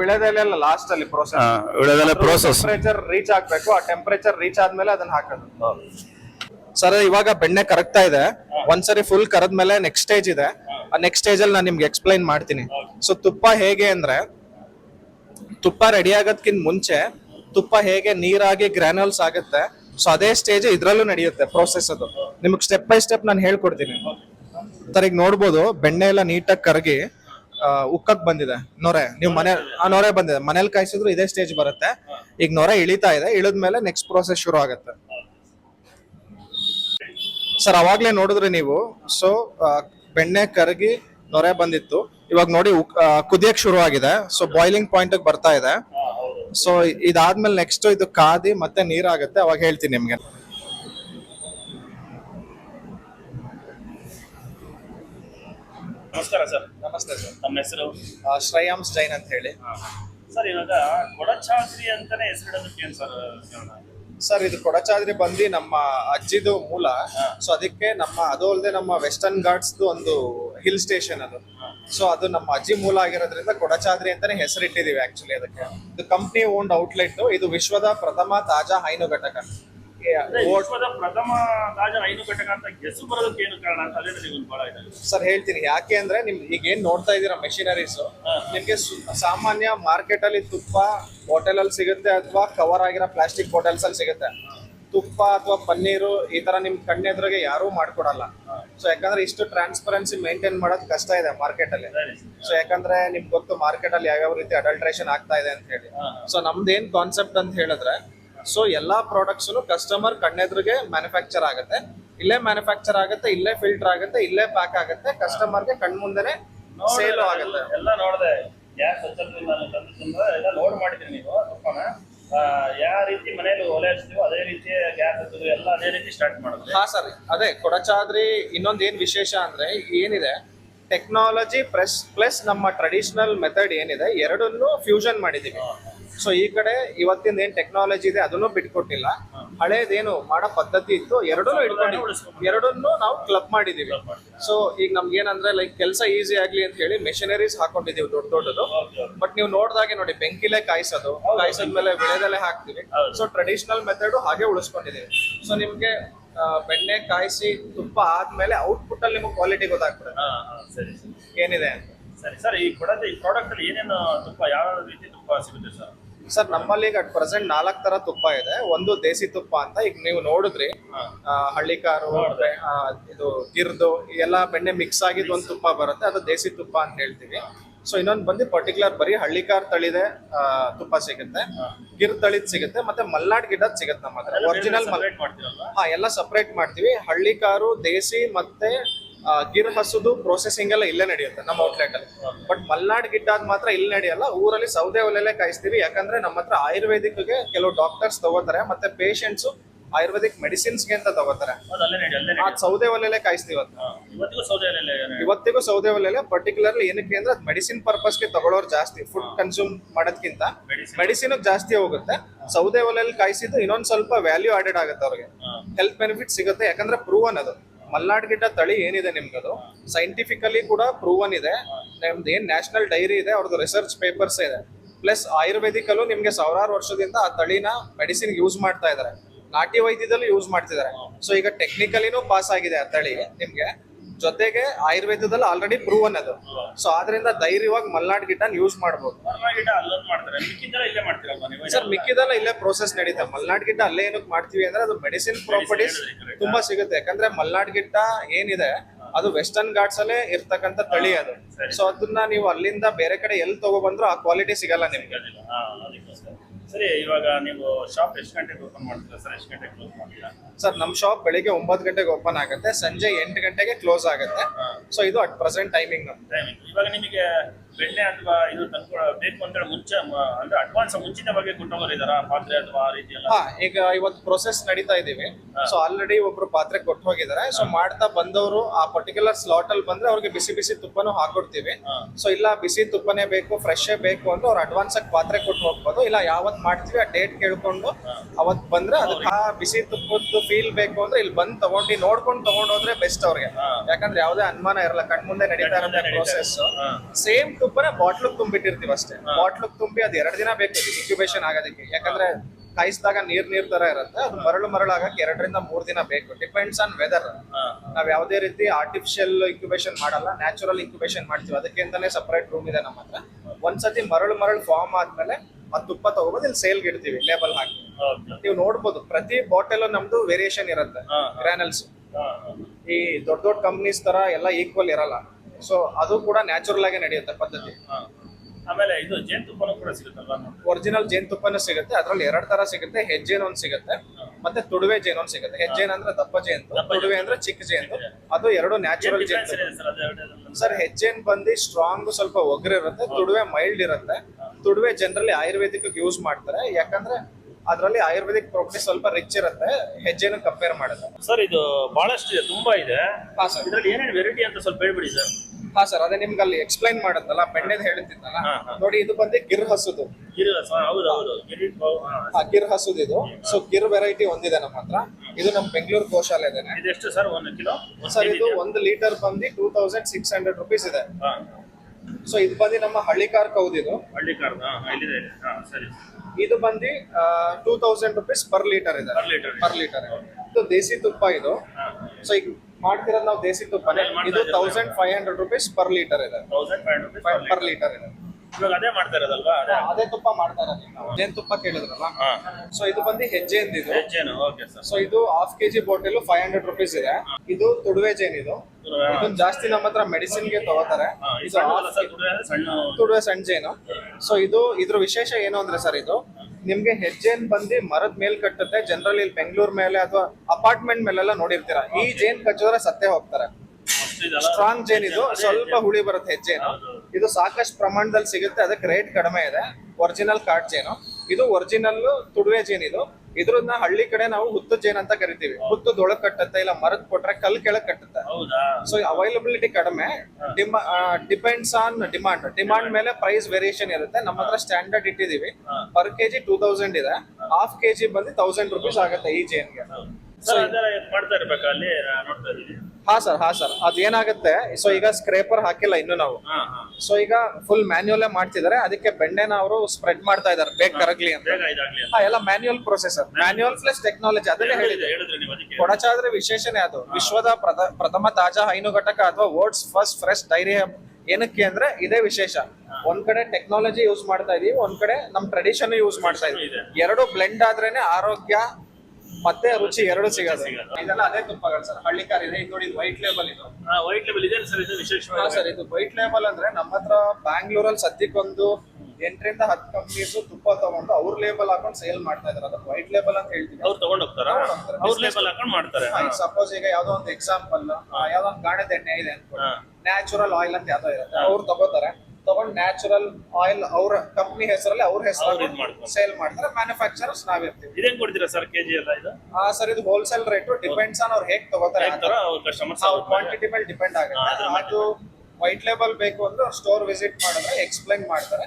ವಿಳೆದೆಲೆ ಲಾಸ್ಟ್ ಅಲ್ಲಿ ಪ್ರೋಸೆಸ್ ವಿಳೆದೆಲೆ ಪ್ರೋಸೆಸ್ ಟೆಂಪರೇಚರ್ ರೀಚ್ ಆಗ್ಬೇಕು. ಆ ಟೆಂಪರೇಚರ್ ರೀಚ್ ಆದ್ಮೇಲೆ ಅದನ್ನ ಹಾಕೋದು. ಸರ್ ಇವಾಗ ಬೆಣ್ಣೆ ಕರಗ್ತಾ ಇದೆ. ಒಂದ್ಸರಿ ಫುಲ್ ಕರದ್ಮೇಲೆ ನೆಕ್ಸ್ಟ್ ಸ್ಟೇಜ್ ಇದೆ. ಆ ನೆಕ್ಸ್ಟ್ ಸ್ಟೇಜ್ ಅಲ್ಲಿ ನಾನು ನಿಮ್ಗೆ ಎಕ್ಸ್ಪ್ಲೈನ್ ಮಾಡ್ತೀನಿ. ಸೊ ತುಪ್ಪ ಹೇಗೆ ಅಂದ್ರೆ ತುಪ್ಪ ರೆಡಿ ಆಗೋದ್ಕಿಂತ ಮುಂಚೆ ತುಪ್ಪ ಹೇಗೆ ನೀರಾಗಿ ಗ್ರಾನ್ಯೂಲ್ಸ್ ಆಗುತ್ತೆ ಸೊ ಅದೇ ಸ್ಟೇಜ್ ಇದ್ರಲ್ಲೂ ನಡೆಯುತ್ತೆ ಪ್ರೋಸೆಸ್ ಅದು. ನಿಮ್ಗೆ ಸ್ಟೆಪ್ ಬೈ ಸ್ಟೆಪ್ ನಾನು ಹೇಳ್ಕೊಡ್ತೀನಿ. ಸರ್ ಈಗ ನೋಡ್ಬೋದು ಬೆಣ್ಣೆ ಎಲ್ಲ ನೀಟಾಗಿ ಕರಗಿ ಉಕ್ಕಕ್ ಬಂದಿದೆ. ನೊರೆ. ನೀವು ಮನೆ ಆ, ನೊರೆ ಬಂದಿದೆ. ಮನೇಲಿ ಕಾಯಿಸಿದ್ರು ಇದೇ ಸ್ಟೇಜ್ ಬರುತ್ತೆ. ಈಗ ನೊರೆ ಇಳಿತಾ ಇದೆ. ಇಳಿದ್ಮೇಲೆ ನೆಕ್ಸ್ಟ್ ಪ್ರೋಸೆಸ್ ಶುರು ಆಗುತ್ತೆ. ಸರ್ ಅವಾಗ್ಲೇ ನೋಡಿದ್ರೆ ನೀವು. ಸೊ ಬೆಣ್ಣೆ ಕರಗಿ ನೊರೆ ಬಂದಿತ್ತು. ಇವಾಗ ನೋಡಿ ಕುದಿಯಕ್ ಶುರು ಆಗಿದೆ. ಸೊ ಬಾಯ್ಲಿಂಗ್ ಪಾಯಿಂಟ್ ಬರ್ತಾ ಇದೆ. ಸೊ ಇದಾದ್ಮೇಲೆ ನೆಕ್ಸ್ಟ್ ಇದು ಕಾದಿ ಮತ್ತೆ ನೀರಾಗುತ್ತೆ. ಅವಾಗ ಹೇಳ್ತೀನಿ ನಿಮ್ಗೆ. ನಮಸ್ಕಾರ ಸರ್. ನಮಸ್ತೆ ಸರ್. ನಮ್ಮ ಹೆಸರು? ಶ್ರೇಯಾಂಸ್ ಜೈನ್ ಅಂತ ಹೇಳಿ. ಸರ್ ಇವಾಗ ಕೊಡಚಾದ್ರಿ ಅಂತಾನೆ ಹೆಸರಿಡೋದಕ್ಕೆ ಏನ್ ಸರ್ ಸರ್ ಇದು ಕೊಡಚಾದ್ರಿ ಬಂದು ನಮ್ಮ ಅಜ್ಜಿದು ಮೂಲ. ಸೊ ಅದಕ್ಕೆ ನಮ್ಮ ಅದು ಅಲ್ಲದೆ ನಮ್ಮ ವೆಸ್ಟರ್ನ್ ಘಾಟ್ಸ್ ಒಂದು ಹಿಲ್ ಸ್ಟೇಷನ್ ಅದು. ಸೊ ಅದು ನಮ್ಮ ಅಜ್ಜಿ ಮೂಲ ಆಗಿರೋದ್ರಿಂದ ಕೊಡಚಾದ್ರಿ ಅಂತಾನೆ ಹೆಸರಿಟ್ಟಿದೀವಿ ಆಕ್ಚುಲಿ ಅದಕ್ಕೆ. ಇದು ಕಂಪ್ನಿ ಓನ್ಡ್ ಔಟ್ಲೆಟ್ ಇದು ವಿಶ್ವದ ಪ್ರಥಮ ತಾಜಾ ಹೈನು ಘಟಕ. ಪ್ರಥಮ ತಾಜಾ ಘಟಕ ಅಂತ ಹೆಸರು ಬರೋದಕ್ಕೆ ಏನು ಕಾರಣ? ಅಂತ ಅದೇ ಬಹಳ ಇದೆ. ಸರ್ ಹೇಳ್ತೀನಿ. ಯಾಕೆ ಅಂದ್ರೆ ನಿಮ್ ಈಗ ಏನ್ ನೋಡ್ತಾ ಇದೀರಾ ಮೆಷಿನರೀಸ್. ನಿಮ್ಗೆ ಸಾಮಾನ್ಯ ಮಾರ್ಕೆಟ್ ಅಲ್ಲಿ ತುಪ್ಪ ಹೋಟೆಲ್ ಅಲ್ಲಿ ಸಿಗುತ್ತೆ ಅಥವಾ ಕವರ್ ಆಗಿರೋ ಪ್ಲಾಸ್ಟಿಕ್ ಬಾಟಲ್ಸ್ ಅಲ್ಲಿ ಸಿಗುತ್ತೆ. ತುಪ್ಪ ಅಥವಾ ಪನ್ನೀರು ಈ ತರ ನಿಮ್ ಕಣ್ಣೆದ್ರಿಗೆ ಯಾರು ಮಾಡ್ಕೊಡಲ್ಲ. ಸೊ ಯಾಕಂದ್ರೆ ಇಷ್ಟು ಟ್ರಾನ್ಸ್ಪರೆನ್ಸಿ ಮೇಂಟೈನ್ ಮಾಡೋದು ಕಷ್ಟ ಇದೆ ಮಾರ್ಕೆಟ್ ಅಲ್ಲಿ. ಸೊ ಯಾಕಂದ್ರೆ ನಿಮ್ಗೆ ಗೊತ್ತು ಮಾರ್ಕೆಟ್ ಅಲ್ಲಿ ಯಾವ್ಯಾವ ರೀತಿ ಅಡಲ್ಟ್ರೇಷನ್ ಆಗ್ತಾ ಇದೆ ಅಂತ ಹೇಳಿ. ಸೊ ನಮ್ದು ನಮ್ದೇನ್ ಕಾನ್ಸೆಪ್ಟ್ ಅಂತ ಹೇಳಿದ್ರೆ ಸೊ ಎಲ್ಲಾ ಪ್ರಾಡಕ್ಟ್ಸ್ ಕಸ್ಟಮರ್ ಕಣ್ಣೆದ್ರಿಗೆ ಮ್ಯಾನುಫ್ಯಾಕ್ಚರ್ ಆಗುತ್ತೆ. ಇಲ್ಲೇ ಮ್ಯಾನುಫ್ಯಾಕ್ಚರ್ ಆಗುತ್ತೆ ಇಲ್ಲೇ ಫಿಲ್ಟರ್ ಆಗುತ್ತೆ ಇಲ್ಲೇ ಪ್ಯಾಕ್ ಆಗುತ್ತೆ ಕಸ್ಟಮರ್ಗೆ ಕಣ್ಮುಂದೆನೆ ಸೇಲ್ ಆಗುತ್ತೆ. ಎಲ್ಲ ನೋಡಿದೆ. ಗ್ಯಾಸ್ ಲೋಡ್ ಮಾಡಿದ್ರಿ ನೀವು ತುಪ್ಪನ ಯಾವ ರೀತಿ ಮನೆಯಲ್ಲಿ ಒಲೆ ಹಚ್ತೀವೋ ಅದೇ ರೀತಿ ಗ್ಯಾಸ್ ಹಚ್ಚಿದ್ರು ಎಲ್ಲ ಅದೇ ರೀತಿ ಸ್ಟಾರ್ಟ್ ಮಾಡೋದು ಹಾ ಸರ್. ಅದೇ ಕೊಡಚಾದ್ರಿ ಇನ್ನೊಂದ್ ಏನ್ ವಿಶೇಷ ಅಂದ್ರೆ ಏನಿದೆ? ಟೆಕ್ನಾಲಜಿ ಪ್ಲಸ್ ಪ್ಲಸ್ ನಮ್ಮ ಟ್ರೆಡಿಷನಲ್ ಮೆಥಡ್ ಏನಿದೆ ಎರಡನ್ನೂ ಫ್ಯೂಷನ್ ಮಾಡಿದೀವಿ ಸೊ ಈ ಕಡೆ ಇವತ್ತಿನ ಏನ್ ಟೆಕ್ನಾಲಜಿ ಇದೆ ಅದನ್ನು ಬಿಟ್ಕೊಟ್ಟಿಲ್ಲ. ಹಳೇದೇನು ಮಾಡೋ ಪದ್ಧತಿ ಇತ್ತು ಎರಡನ್ನೂ ಇಟ್ಕೊಂಡಿದ್ವಿ. ಎರಡನ್ನೂ ನಾವು ಕ್ಲಬ್ ಮಾಡಿದೀವಿ. ಸೊ ಈಗ ನಮ್ಗೆ ಏನಂದ್ರೆ ಲೈಕ್ ಕೆಲಸ ಈಸಿ ಆಗ್ಲಿ ಅಂತ ಹೇಳಿ ಮೆಷಿನರೀಸ್ ಹಾಕೊಂಡಿದೀವಿ ದೊಡ್ಡ ದೊಡ್ಡದು. ಬಟ್ ನೀವು ನೋಡಿದಾಗೆ ನೋಡಿ ಬೆಂಕಿಲೆ ಕಾಯಿಸೋದು ಕಾಯಿಸಿದ್ಮೇಲೆ ಬೆಳೆದಲ್ಲೇ ಹಾಕ್ತಿವಿ. ಸೊ ಟ್ರೆಡಿಷನಲ್ ಮೆಥಡ್ ಹಾಗೆ ಉಳಿಸ್ಕೊಂಡಿದೀವಿ. ಸೊ ನಿಮ್ಗೆ ಬೆಣ್ಣೆ ಕಾಯಿಸಿ ತುಪ್ಪ ಆದ್ಮೇಲೆ ಔಟ್ಪುಟ್ ಅಲ್ಲಿ ನಿಮ್ಗೆ ಕ್ವಾಲಿಟಿ ಗೊತ್ತಾಗ್ತದೆ ಏನಿದೆ ಅಂತ. ಸರಿ ಸರ್ ಈ ಪ್ರಾಡಕ್ಟ್ ಈ ಪ್ರಾಡಕ್ಟ್ ಅಲ್ಲಿ ಏನೇನು ತುಪ್ಪ ಯಾವ ರೀತಿ ತುಪ್ಪ ಸಿಗುತ್ತೆ ಸರ್? ಸರ್ ನಮ್ಮಲ್ಲಿ ಈಗ ಅಟ್ ಪ್ರೆಸೆಂಟ್ ನಾಲ್ಕು ತರ ತುಪ್ಪ ಇದೆ. ಒಂದು ದೇಸಿ ತುಪ್ಪ ಅಂತ ಈಗ ನೀವು ನೋಡಿದ್ರಿ. ಆ, ಹಳ್ಳಿಕಾರು ಆ, ಇದು ಗಿರ್ದು ಎಲ್ಲ ಬೆಣ್ಣೆ ಮಿಕ್ಸ್ ಆಗಿದ್ ಒಂದು ತುಪ್ಪ ಬರುತ್ತೆ. ಅದು ದೇಸಿ ತುಪ್ಪ ಅಂತ ಹೇಳ್ತೀವಿ. ಸೊ ಇನ್ನೊಂದು ಬಂದು ಪರ್ಟಿಕ್ಯುಲರ್ ಬರೀ ಹಳ್ಳಿಕಾರ್ ತಳಿದೆ ಆ, ತುಪ್ಪ ಸಿಗುತ್ತೆ. ಗಿರ್ ತಳಿದ್ ಸಿಗುತ್ತೆ. ಮತ್ತೆ ಮಲ್ನಾಡ್ ಗಿಡದ್ ಸಿಗುತ್ತೆ ನಮ್ಮ ಹತ್ರ. ಒರಿಜಿನಲ್ ಮಾಡ್ತೀವಿ ಹಾ ಎಲ್ಲ ಸಪರೇಟ್ ಮಾಡ್ತೀವಿ. ಹಳ್ಳಿಕಾರು ದೇಸಿ ಮತ್ತೆ ಗಿರ್ ಹಸುದು ಪ್ರೊಸೆಸಿಂಗ್ ಎಲ್ಲ ಇಲ್ಲೇ ನಡೆಯುತ್ತೆ ನಮ್ಮ ಔಟ್ಲೆಟ್ ಅಲ್ಲಿ. ಬಟ್ ಮಲ್ನಾಡ್ ಗಿಡ್ಡಾದ್ ಮಾತ್ರ ಇಲ್ಲಿ ನಡೆಯಲ್ಲ ಊರಲ್ಲಿ ಸೌದೆ ಒಲೆಲೆ ಕಾಯಿಸ್ತೀವಿ. ಯಾಕಂದ್ರೆ ನಮ್ಮ ಹತ್ರ ಆಯುರ್ವೇದಿಕ್ಗೆ ಕೆಲವು ಡಾಕ್ಟರ್ಸ್ ತಗೋತಾರೆ ಮತ್ತೆ ಪೇಷಂಟ್ಸ್ ಆಯುರ್ವೇದಿಕ್ ಮೆಡಿಸಿನ್ಸ್ಗೆ ಅಂತ ತಗೋತಾರೆ. ಅದು ಸೌದೆ ಒಲೆಲೆ ಕಾಯಿಸ್ತೀವಿ ಇವತ್ತಿಗೂ ಸೌದೆ ಒಲೆಲೆ ಪರ್ಟಿಕ್ಯುಲರ್ಲಿ ಏನಕ್ಕೆ ಅಂದ್ರೆ ಮೆಡಿಸಿನ್ ಪರ್ಪಸ್ಗೆ ತಗೊಳ್ಳೋರು ಜಾಸ್ತಿ ಫುಡ್ ಕನ್ಸ್ಯೂಮ್ ಮಾಡೋದಕ್ಕಿಂತ ಮೆಡಿಸಿನ್ ಮೆಡಿಸಿನ್ ಜಾಸ್ತಿ ಹೋಗುತ್ತೆ. ಸೌದೆ ಒಲೆಯಲ್ಲಿ ಕಾಯಿಸಿದ್ದು ಇನ್ನೊಂದ್ ಸ್ವಲ್ಪ ವ್ಯಾಲ್ಯೂ ಆಡೆಡ್ ಆಗುತ್ತೆ ಅವ್ರಿಗೆ. ಹೆಲ್ತ್ ಬೆನಿಫಿಟ್ ಸಿಗುತ್ತೆ ಯಾಕಂದ್ರೆ ಪ್ರೂವನ್ ಅದು ಮಲ್ನಾಡ್ ಗಿಡ್ಡ ತಳಿ ಏನಿದೆ ನಿಮ್ಗದು? ಸೈಂಟಿಫಿಕಲಿ ಕೂಡ ಪ್ರೂವನ್ ಇದೆ. ನಮ್ದು ಏನ್ ನ್ಯಾಷನಲ್ ಡೈರಿ ಇದೆ ಅವ್ರದ್ದು ರಿಸರ್ಚ್ ಪೇಪರ್ಸ್ ಇದೆ. ಪ್ಲಸ್ ಆಯುರ್ವೇದಿಕ್ ನಿಮಗೆ ಸಾವಿರಾರು ವರ್ಷದಿಂದ ಆ ತಳಿನ ಮೆಡಿಸಿನ್ ಯೂಸ್ ಮಾಡ್ತಾ ಇದಾರೆ. ನಾಟಿ ವೈದ್ಯದಲ್ಲೂ ಯೂಸ್ ಮಾಡ್ತಿದ್ದಾರೆ ಸೊ ಈಗ ಟೆಕ್ನಿಕಲಿನೂ ಪಾಸ್ ಆಗಿದೆ ಆ ತಳಿ ನಿಮ್ಗೆ. ಜೊತೆಗೆ ಆಯುರ್ವೇದದಲ್ಲಿ ಆಲ್ರೆಡಿ ಪ್ರೂವನ್ ಅದು. ಸೊ ಆದ್ರಿಂದ ಧೈರ್ಯವಾಗಿ ಮಲ್ನಾಡ್ ಗಿಡ್ಡನ್ ಯೂಸ್ ಮಾಡಬಹುದು ಗಿಡ ಸರ್ ಮಿಕ್ಕಿದೆಲ್ಲ ಇಲ್ಲೇ ಪ್ರೋಸೆಸ್ ನಡೀತಾ. ಮಲ್ನಾಡ್ ಗಿಡ್ಡ ಅಲ್ಲೇ ಏನಕ್ಕೆ ಮಾಡ್ತೀವಿ ಅಂದ್ರೆ ಅದು ಮೆಡಿಸಿನ್ ಪ್ರಾಪರ್ಟೀಸ್ ತುಂಬಾ ಸಿಗುತ್ತೆ. ಯಾಕಂದ್ರೆ ಮಲ್ನಾಡ್ ಗಿಡ್ಡ ಏನಿದೆ ಅದು ವೆಸ್ಟರ್ನ್ ಘಾಟ್ಸ್ ಅಲ್ಲೇ ಇರ್ತಕ್ಕಂಥ ತಳಿ ಅದು. ಸೊ ಅದನ್ನ ನೀವು ಅಲ್ಲಿಂದ ಬೇರೆ ಕಡೆ ಎಲ್ಲಿ ತಗೊಬಂದ್ರು ಆ ಕ್ವಾಲಿಟಿ ಸಿಗಲ್ಲ ನಿಮ್ಗೆ. ಸರಿ ಇವಾಗ ನೀವು ಶಾಪ್ ಎಷ್ಟು ಗಂಟೆಗೆ ಓಪನ್ ಮಾಡ್ತೀರಾ ಸರ್? ಎಷ್ಟು ಗಂಟೆಗೆ ಕ್ಲೋಸ್ ಮಾಡ್ತೀರಾ? ಸರ್ ನಮ್ ಶಾಪ್ ಬೆಳಿಗ್ಗೆ ಒಂಬತ್ತು ಗಂಟೆಗೆ ಓಪನ್ ಆಗುತ್ತೆ ಸಂಜೆ ಎಂಟು ಗಂಟೆಗೆ ಕ್ಲೋಸ್ ಆಗುತ್ತೆ. ಸೊ ಇದು ಅಟ್ ಪ್ರೆಸೆಂಟ್ ಟೈಮಿಂಗ್ ನಮ್ದು. ಟೈಮಿಂಗ್ ಇವಾಗ ನಿಮಗೆ ಬೆಣ್ಣೆ ಅಥವಾ ಇದು ತಂದ್ಕೊಳ ಬೇಕು ಅಂತ ಮುಂಚೆ ಅಂದ್ರೆ ಅಡ್ವಾನ್ಸ್ ಮುಂಚಿತವಾಗಿ ಕೊಟ್ಟವರು ಇದಾರಾ ಪಾತ್ರೆ ಅಥವಾ ಆ ರೀತಿ ಎಲ್ಲ? ಹಾ ಈಗ ಇವತ್ತು ಪ್ರೊಸೆಸ್ ನಡೀತಾ ಇದೀವಿ ಸೊ ಆಲ್ರೆಡಿ ಒಬ್ರು ಪಾತ್ರೆ ಕೊಟ್ಟು ಹೋಗಿದ್ದಾರೆ. ಸೊ ಮಾಡ್ತಾ ಬಂದವರು ಆ ಪರ್ಟಿಕ್ಯುಲರ್ ಸ್ಲಾಟ್ ಅಲ್ಲಿ ಬಂದ್ರೆ ಅವ್ರಿಗೆ ಬಿಸಿ ಬಿಸಿ ತುಪ್ಪನೂ ಹಾಕೊಡ್ತೀವಿ. ಸೊ ಇಲ್ಲ ಬಿಸಿ ತುಪ್ಪನೇ ಬೇಕು ಫ್ರೆಶ್ ಬೇಕು ಅಂದ್ರೆ ಅವ್ರು ಅಡ್ವಾನ್ಸ್ ಆಗಿ ಪಾತ್ರೆ ಕೊಟ್ಟು ಹೋಗ್ಬೋದು. ಇಲ್ಲ ಯಾವತ್ ಮಾಡ್ತೀವಿ ಆ ಡೇಟ್ ಕೇಳ್ಕೊಂಡು ಅವತ್ ಬಂದ್ರೆ ಅದಕ್ಕೆ ಆ ಬಿಸಿ ತುಪ್ಪದ್ದು ಫೀಲ್ ಬೇಕು ಅಂದ್ರೆ ಇಲ್ಲಿ ಬಂದ್ ತಗೊಂಡು ನೋಡ್ಕೊಂಡು ತಗೊಂಡ್ ಹೋದ್ರೆ ಬೆಸ್ಟ್ ಅವ್ರಿಗೆ. ಯಾಕಂದ್ರೆ ಯಾವ್ದೇ ಅನುಮಾನ ಇರಲ್ಲ. ಕಣ್ಮುಂದೆ ನಡೀತಾ ಇರೋ ಪ್ರೋಸೆಸ್ ಸೇಮ್ ತುಪ್ಪನೇ ಬಾಟ್ಲ್ ತುಂಬಿಟ್ಟಿರ್ತೀವಿ ಅಷ್ಟೇ. ಬಾಟ್ಲ್ ತುಂಬಿ ಅದ್ ಎರಡ್ ದಿನ ಬೇಕು ಇನ್ಕ್ಯುಬೇಷನ್ ಆಗೋದಕ್ಕೆ. ಯಾಕಂದ್ರೆ ಕಾಯಿಸಿದಾಗ ನೀರ್ ನೀರ್ ತರ ಇರುತ್ತೆ. ಅದು ಮರಳು ಮರಳು ಆಗಕ್ಕೆ ಎರಡರಿಂದ ಮೂರ್ ದಿನ ಬೇಕು. Depends on weather. ನಾವ್ ಯಾವ್ದೇ ರೀತಿ ಆರ್ಟಿಫಿಷಿಯಲ್ ಇನ್ಕ್ಯುಬೇಷನ್ ಮಾಡಲ್ಲ. ನ್ಯಾಚುರಲ್ ಇನ್ಕ್ಯುಬೇಷನ್ ಮಾಡ್ತೀವಿ. ಅದಕ್ಕಿಂತಾನೆ ಸಪರೇಟ್ ರೂಮ್ ಇದೆ ನಮ್ಮ ಹತ್ರ. ಒಂದ್ಸತಿ ಮರಳು ಮರಳು ಫಾರ್ಮ್ ಆದ್ಮೇಲೆ ಆ ತುಪ್ಪ ತಗೋಬೋದು ಇಲ್ಲಿ ಸೇಲ್ಗೆ ಇಡ್ತೀವಿ. ಲೇಬಲ್ ಹಾಕಿ. ನೀವು ನೋಡ್ಬೋದು. ಪ್ರತಿ ಬಾಟಲ್ ನಮ್ದು ವೇರಿಯೇಷನ್ ಇರುತ್ತೆ. ಗ್ರಾನಲ್ಸ್. ಈ ದೊಡ್ಡ ದೊಡ್ಡ ಕಂಪ್ನೀಸ್ ತರ ಎಲ್ಲ ಈಕ್ವಲ್ ಇರಲ್ಲ. ಸೊ ಅದು ಕೂಡ ನ್ಯಾಚುರಲ್ ಆಗಿ ನಡೆಯುತ್ತೆ ಪದ್ಧತಿ. ಆಮೇಲೆ ಇದು ಜೇನುತುಪ್ಪನೂ ಕೂಡ ಸಿಗುತ್ತಲ್ವಾ ಒರಿಜಿನಲ್ ಜೇನುತುಪ್ಪನೂ ಸಿಗುತ್ತೆ ಅದ್ರಲ್ಲಿ ಎರಡ್ ತರ ಸಿಗುತ್ತೆ ಹೆಜ್ಜೇನು ಒಂದು ಸಿಗುತ್ತೆ ಮತ್ತೆ ತುಡುವೆ ಜೇನು ಒಂದ್ ಸಿಗುತ್ತೆ. ಹೆಜ್ಜೇನ್ ಅಂದ್ರೆ ದಪ್ಪ ಜೇನು ತುಡುವೆ ಅಂದ್ರೆ ಚಿಕ್ಕ ಜೇನು ಅದು ಎರಡು ನ್ಯಾಚುರಲ್ ಜೇನು ಸರ್ ಹೆಜ್ಜೇನ್ ಬಂದು ಸ್ಟ್ರಾಂಗ್ ಸ್ವಲ್ಪ ಒಗ್ರು ಇರುತ್ತೆ ತುಡುವೆ ಮೈಲ್ಡ್ ಇರುತ್ತೆ. ತುಡುವೆ ಜನರಲಿ ಆಯುರ್ವೇದಿಕ್ ಯೂಸ್ ಮಾಡ್ತಾರೆ ಯಾಕಂದ್ರೆ ಅದ್ರಲ್ಲಿ ಆಯುರ್ವೇದಿಕ್ ಪ್ರಾಪರ್ಟಿ ಸ್ವಲ್ಪ ರಿಚ್ ಇರುತ್ತೆ ಹೆಜ್ಜೆನ ಕಂಪೇರ್ ಮಾಡಿದ್ರೆ ಸರ್ ಇದು ಬಹಳಷ್ಟು ಇದೆ ತುಂಬಾ ಇದೆ. ಇದರಲ್ಲಿ ಏನೇನು ವೆರೈಟಿ ಅಂತ ಸ್ವಲ್ಪ ಹೇಳ್ಬಿಡಿ ಸರ್. ಹಾ ಸರ್ ಅದೇ ನಿಮ್ಗೆ ಅಲ್ಲಿ ಎಕ್ಸ್ಪ್ಲೈನ್ ಮಾಡುತ್ತಲ್ಲ ಬೆಣ್ಣೆದ್ ಹೇಳ್ತಿದ್ದಲ್ಲ ಹಾ, ಹಾ. ನೋಡಿ ಇದು ಬಂದು ಗಿರ್ ಹಸುದು. ಗಿರಿ ಹೌದು ಹೌದು. ಗಿರಿ ಹಾ. ಹಾ. ಗಿರ್ ಹಸುದು ಇದು. ಸೊ ಗಿರ್ ವೆರೈಟಿ ಒಂದಿದೆ ನಮ್ಮ ಹತ್ರ. ಇದು ನಮ್ಮ ಬೆಂಗಳೂರು ಗೋಶಾಲೆದೇನೆ. ಇದೆ ಸರ್ ಒಂದು ಕಿಲೋ ಒಂದು ಸರ್ ಇದು? ಒಂದು ಲೀಟರ್ ಬಂದು two thousand six hundred rupees ಇದೆ. ಹಾ. ಸೊ ಇದು ಬಂದು ನಮ್ಮ ಹಳ್ಳಿಕಾರ್ ಕೌದಿದು ಹಳ್ಳಿ ಕಾರ್ ಇಲ್ಲಿದೆ. ಇದೆ. ಹಾ ಸರಿ. ಇದು ಬಂದು two thousand rupees per litre ಇದೆ. ಪರ್ ಲೀಟರ್ ಪರ್ ಲೀಟರ್ ಇದು ದೇಸಿ ತುಪ್ಪ ಇದು. ಸೊ ಈಗ ಮಾಡ್ತಿರೋದು ನಾವು ದೇಸಿ ಮಾಡ್ತಾ ಇದು thousand five hundred rupees per litre ಇದೆ. Thousand five hundred per litre ಇದೆ. ಇವಾಗ ಅದೇ ಮಾಡ್ತಾ ಇರೋದಲ್ವಾ? ಅದೇ. ಅದೇ ತುಪ್ಪ ಮಾಡ್ತಾ ಇರೋದು ಜೇನ್ ತುಪ್ಪ ಕೇಳಿದ್ರಲ್ಲ? ಸೊ ಇದು ಬಂದು ಹೆಜ್ಜೆ ಇದು. ಹೆಚ್ಚೇನು ಓಕೆ ಸರ್ ಸೊ ಇದು half KG bottle five hundred rupees ಇದೆ. ಇದು ತುಡುವೆ ಜೇನ್ ಇದು. ಇದನ್ನ ಜಾಸ್ತಿ ನಮ್ಮ ಹತ್ರ ಮೆಡಿಸಿನ್ಗೆ ತಗೋತಾರೆ. ಇದು ತುಡುವೆ ಸಣ್ಣ ಜೇನು. ಸೊ ಇದು ಇದ್ರ ವಿಶೇಷ ಏನು ಅಂದ್ರೆ ಸರ್ ಇದು ನಿಮ್ಗೆ ಹೆಜ್ಜೆನ್ ಬಂದು ಮರದ ಮೇಲ್ ಕಟ್ಟುತ್ತೆ ಜನರಲ್ ಇಲ್ಲಿ ಬೆಂಗಳೂರು ಮೇಲೆ ಅಥವಾ ಅಪಾರ್ಟ್ಮೆಂಟ್ ಮೇಲೆಲ್ಲ ನೋಡಿರ್ತೀರಾ? ಈ ಜೇನ್ ಕಚ್ಚಿದ್ರೆ ಸತ್ತೇ ಹೋಗ್ತಾರೆ. ಸ್ಟ್ರಾಂಗ್ ಜೇನ್ ಇದು. ಸ್ವಲ್ಪ ಹುಳಿ ಬರುತ್ತೆ ಹೆಜ್ಜೇನು ಇದು ಸಾಕಷ್ಟು ಪ್ರಮಾಣದಲ್ಲಿ ಸಿಗುತ್ತೆ. ಅದಕ್ಕೆ ರೇಟ್ ಕಡಿಮೆ ಇದೆ. ಒರಿಜಿನಲ್ ಕಾಟ್ ಜೇನು. ಇದು ಒರಿಜಿನಲ್ ತುಡುವೆ ಜೇನ್ ಇದು. ಇದ್ರನ್ನ ಹಳ್ಳಿ ಕಡೆ ನಾವು ಹುತ್ತು ಜೇನ್ ಅಂತ ಕರಿತೀವಿ. ಹುತ್ತದೊಳಗ್ ಕಟ್ಟುತ್ತೆ ಇಲ್ಲ ಮರದ ಕೊಟ್ರೆ ಕಲ್ ಕೆಳಗ್ ಕಟ್ಟುತ್ತೆ. ಸೊ ಅವೈಲಬಿಲಿಟಿ ಕಡಿಮೆ. ಡಿಪೆಂಡ್ಸ್ ಆನ್ ಡಿಮಾಂಡ್ ಡಿಮಾಂಡ್ ಮೇಲೆ ಪ್ರೈಸ್ ವೇರಿಯೇಷನ್ ಇರುತ್ತೆ. ನಮ್ಮ ಹತ್ರ ಸ್ಟ್ಯಾಂಡರ್ಡ್ ಇಟ್ಟಿದೀವಿ. ಪರ್ ಕೆಜಿ ಟೂ ತೌಸಂಡ್ ಇದೆ. ಹಾಫ್ ಕೆಜಿ ಬಂದು ತೌಸಂಡ್ ರುಪೀಸ್ ಆಗುತ್ತೆ ಈ ಜೇನ್ಗೆ. ಮಾಡ್ತಾ ಇರ್ಬೇಕು ಅಲ್ಲಿ? ನೋಡ್ತಾ ಇದೀನಿ ಹಾ ಸರ್ ಹಾ ಸರ್. ಅದೇನಾಗುತ್ತೆ ಸೊ ಈಗ ಸ್ಕ್ರೇಪರ್ ಹಾಕಿಲ್ಲ ಇನ್ನು ನಾವು. ಸೊ ಈಗ ಫುಲ್ ಮ್ಯಾನ್ಯುಯಲ್ ಮಾಡ್ತಿದ್ದಾರೆ ಅದಕ್ಕೆ ಬೆಣ್ಣೆನ ಅವರು ಸ್ಪ್ರೆಡ್ ಮಾಡ್ತಾ ಇದ್ದಾರೆ ಬೇಗ ಕರಗ್ಲಿ ಅಂತ. ಹಾ ಎಲ್ಲ manual processor manual plus technology ಅದನ್ನೇ ಹೇಳಿದೆ ಕೊಡಚಾದ್ರೆ ವಿಶೇಷನೇ ಅದು. ವಿಶ್ವದ ಪ್ರಥ- ಪ್ರಥಮ ತಾಜಾ ಹೈನು ಘಟಕ ಅಥವಾ ವರ್ಡ್ಸ್ ಫಸ್ಟ್ ಫ್ರೆಶ್ ಡೈರಿ ಏನಕ್ಕೆ ಅಂದ್ರೆ ಇದೇ ವಿಶೇಷ. ಒಂದ್ ಕಡೆ ಟೆಕ್ನಾಲಜಿ ಯೂಸ್ ಮಾಡ್ತಾ ಇದೀವಿ ಒಂದ್ ಕಡೆ ನಮ್ ಟ್ರೆಡಿಷನ್ ಯೂಸ್ ಮಾಡ್ತಾ ಇದೀವಿ. ಎರಡು ಬ್ಲೆಂಡ್ ಆದ್ರೇನೆ ಆರೋಗ್ಯ ಮತ್ತೆ ರುಚಿ ಎರಡು ಸಿಗೋದು. ಇದೆಲ್ಲ ಅದೇ ತುಪ್ಪಗಳು ಸರ್. ಹಳ್ಳಿಕಾರ್ ಇದೆ. ಇದು ನೋಡಿ ವೈಟ್ ಲೇಬಲ್ ಇದು. ವೈಟ್ ಲೇಬಲ್ ಇದೆ ಸರ್ ಇದು ಹಾ ವಿಶೇಷವಾಗಿ ಸರ್ ಇದು ವೈಟ್ ಲೇಬಲ್ ಅಂದ್ರೆ ನಮ್ಮ ಹತ್ರ ಬ್ಯಾಂಗ್ಳೂರಲ್ಲಿ ಸದ್ಯಕ್ಕೊಂದು ಎಂಟರಿಂದ ಹತ್ತು ಕಂಪ್ನೀಸ್ ತುಪ್ಪ ತಗೊಂಡು ಅವ್ರ ಲೇಬಲ್ ಹಾಕೊಂಡು ಸೇಲ್ ಮಾಡ್ತಾ ಇದಾರೆ. ಅದಕ್ಕೆ ವೈಟ್ ಲೇಬಲ್ ಅಂತ ಹೇಳ್ತೀವಿ. ಅವ್ರು ತಗೊಂಡ್ ಹೋಗ್ತಾರಾ. ಅವ್ರ ಲೇಬಲ್ ಹಾಕೊಂಡ್ ಮಾಡ್ತಾರೆ. ಸಪೋಸ್ ಈಗ ಯಾವ್ದೋ ಒಂದು ಎಕ್ಸಾಂಪಲ್ ಯಾವ್ದೋ ಒಂದು ಗಾಣದ ಎಣ್ಣೆ ಇದೆ ಅನ್ಕೊಳ್ಳಿ. ನ್ಯಾಚುರಲ್ ಆಯಿಲ್ ಅಂತ ಯಾವ್ದೋ ಇರುತ್ತೆ. ಅವ್ರು ತಗೋತಾರೆ. ತಗೊಂಡ್ ನ್ಯಾಚುರಲ್ ಆಯಿಲ್ ಅವ್ರ ಕಂಪ್ನಿ ಹೆಸರಲ್ಲಿ ಅವ್ರ ಹೆಸರಲ್ಲಿ ಹೆಸರು ಮಾಡ್ತಾರೆ. ಸೇಲ್ ಮಾಡ್ತಾರೆ. ಮ್ಯಾನುಫ್ಯಾಕ್ಚರರ್ಸ್ ನಾವಿರ್ತೀವಿ ಇದೇನ್ ಕೊಡ್ತೀರಾ ಸರ್ ಕೆಜಿ ಎಲ್ಲ ಇದು? ಆ ಸರ್ ಇದು ಹೋಲ್ಸೇಲ್ ರೇಟ್ ಡಿಪೆಂಡ್ಸ್ ಆನ್ ಅವ್ರು ಹೇಗ್ ತಗೋತಾರೆ. ಹೇಗ್ ತರ ಅವ್ರ ಕಸ್ಟಮರ್ಸ್ ಕ್ವಾಂಟಿಟಿ ಮೇಲೆ ಡಿಪೆಂಡ್ ಆಗುತ್ತೆ. ಅದು ವೈಟ್ ಲೇಬಲ್ ಬೇಕು ಅಂದ್ರೆ ಸ್ಟೋರ್ ವಿಸಿಟ್ ಮಾಡಿದ್ರೆ ಎಕ್ಸ್ಪ್ಲೈನ್ ಮಾಡ್ತಾರೆ.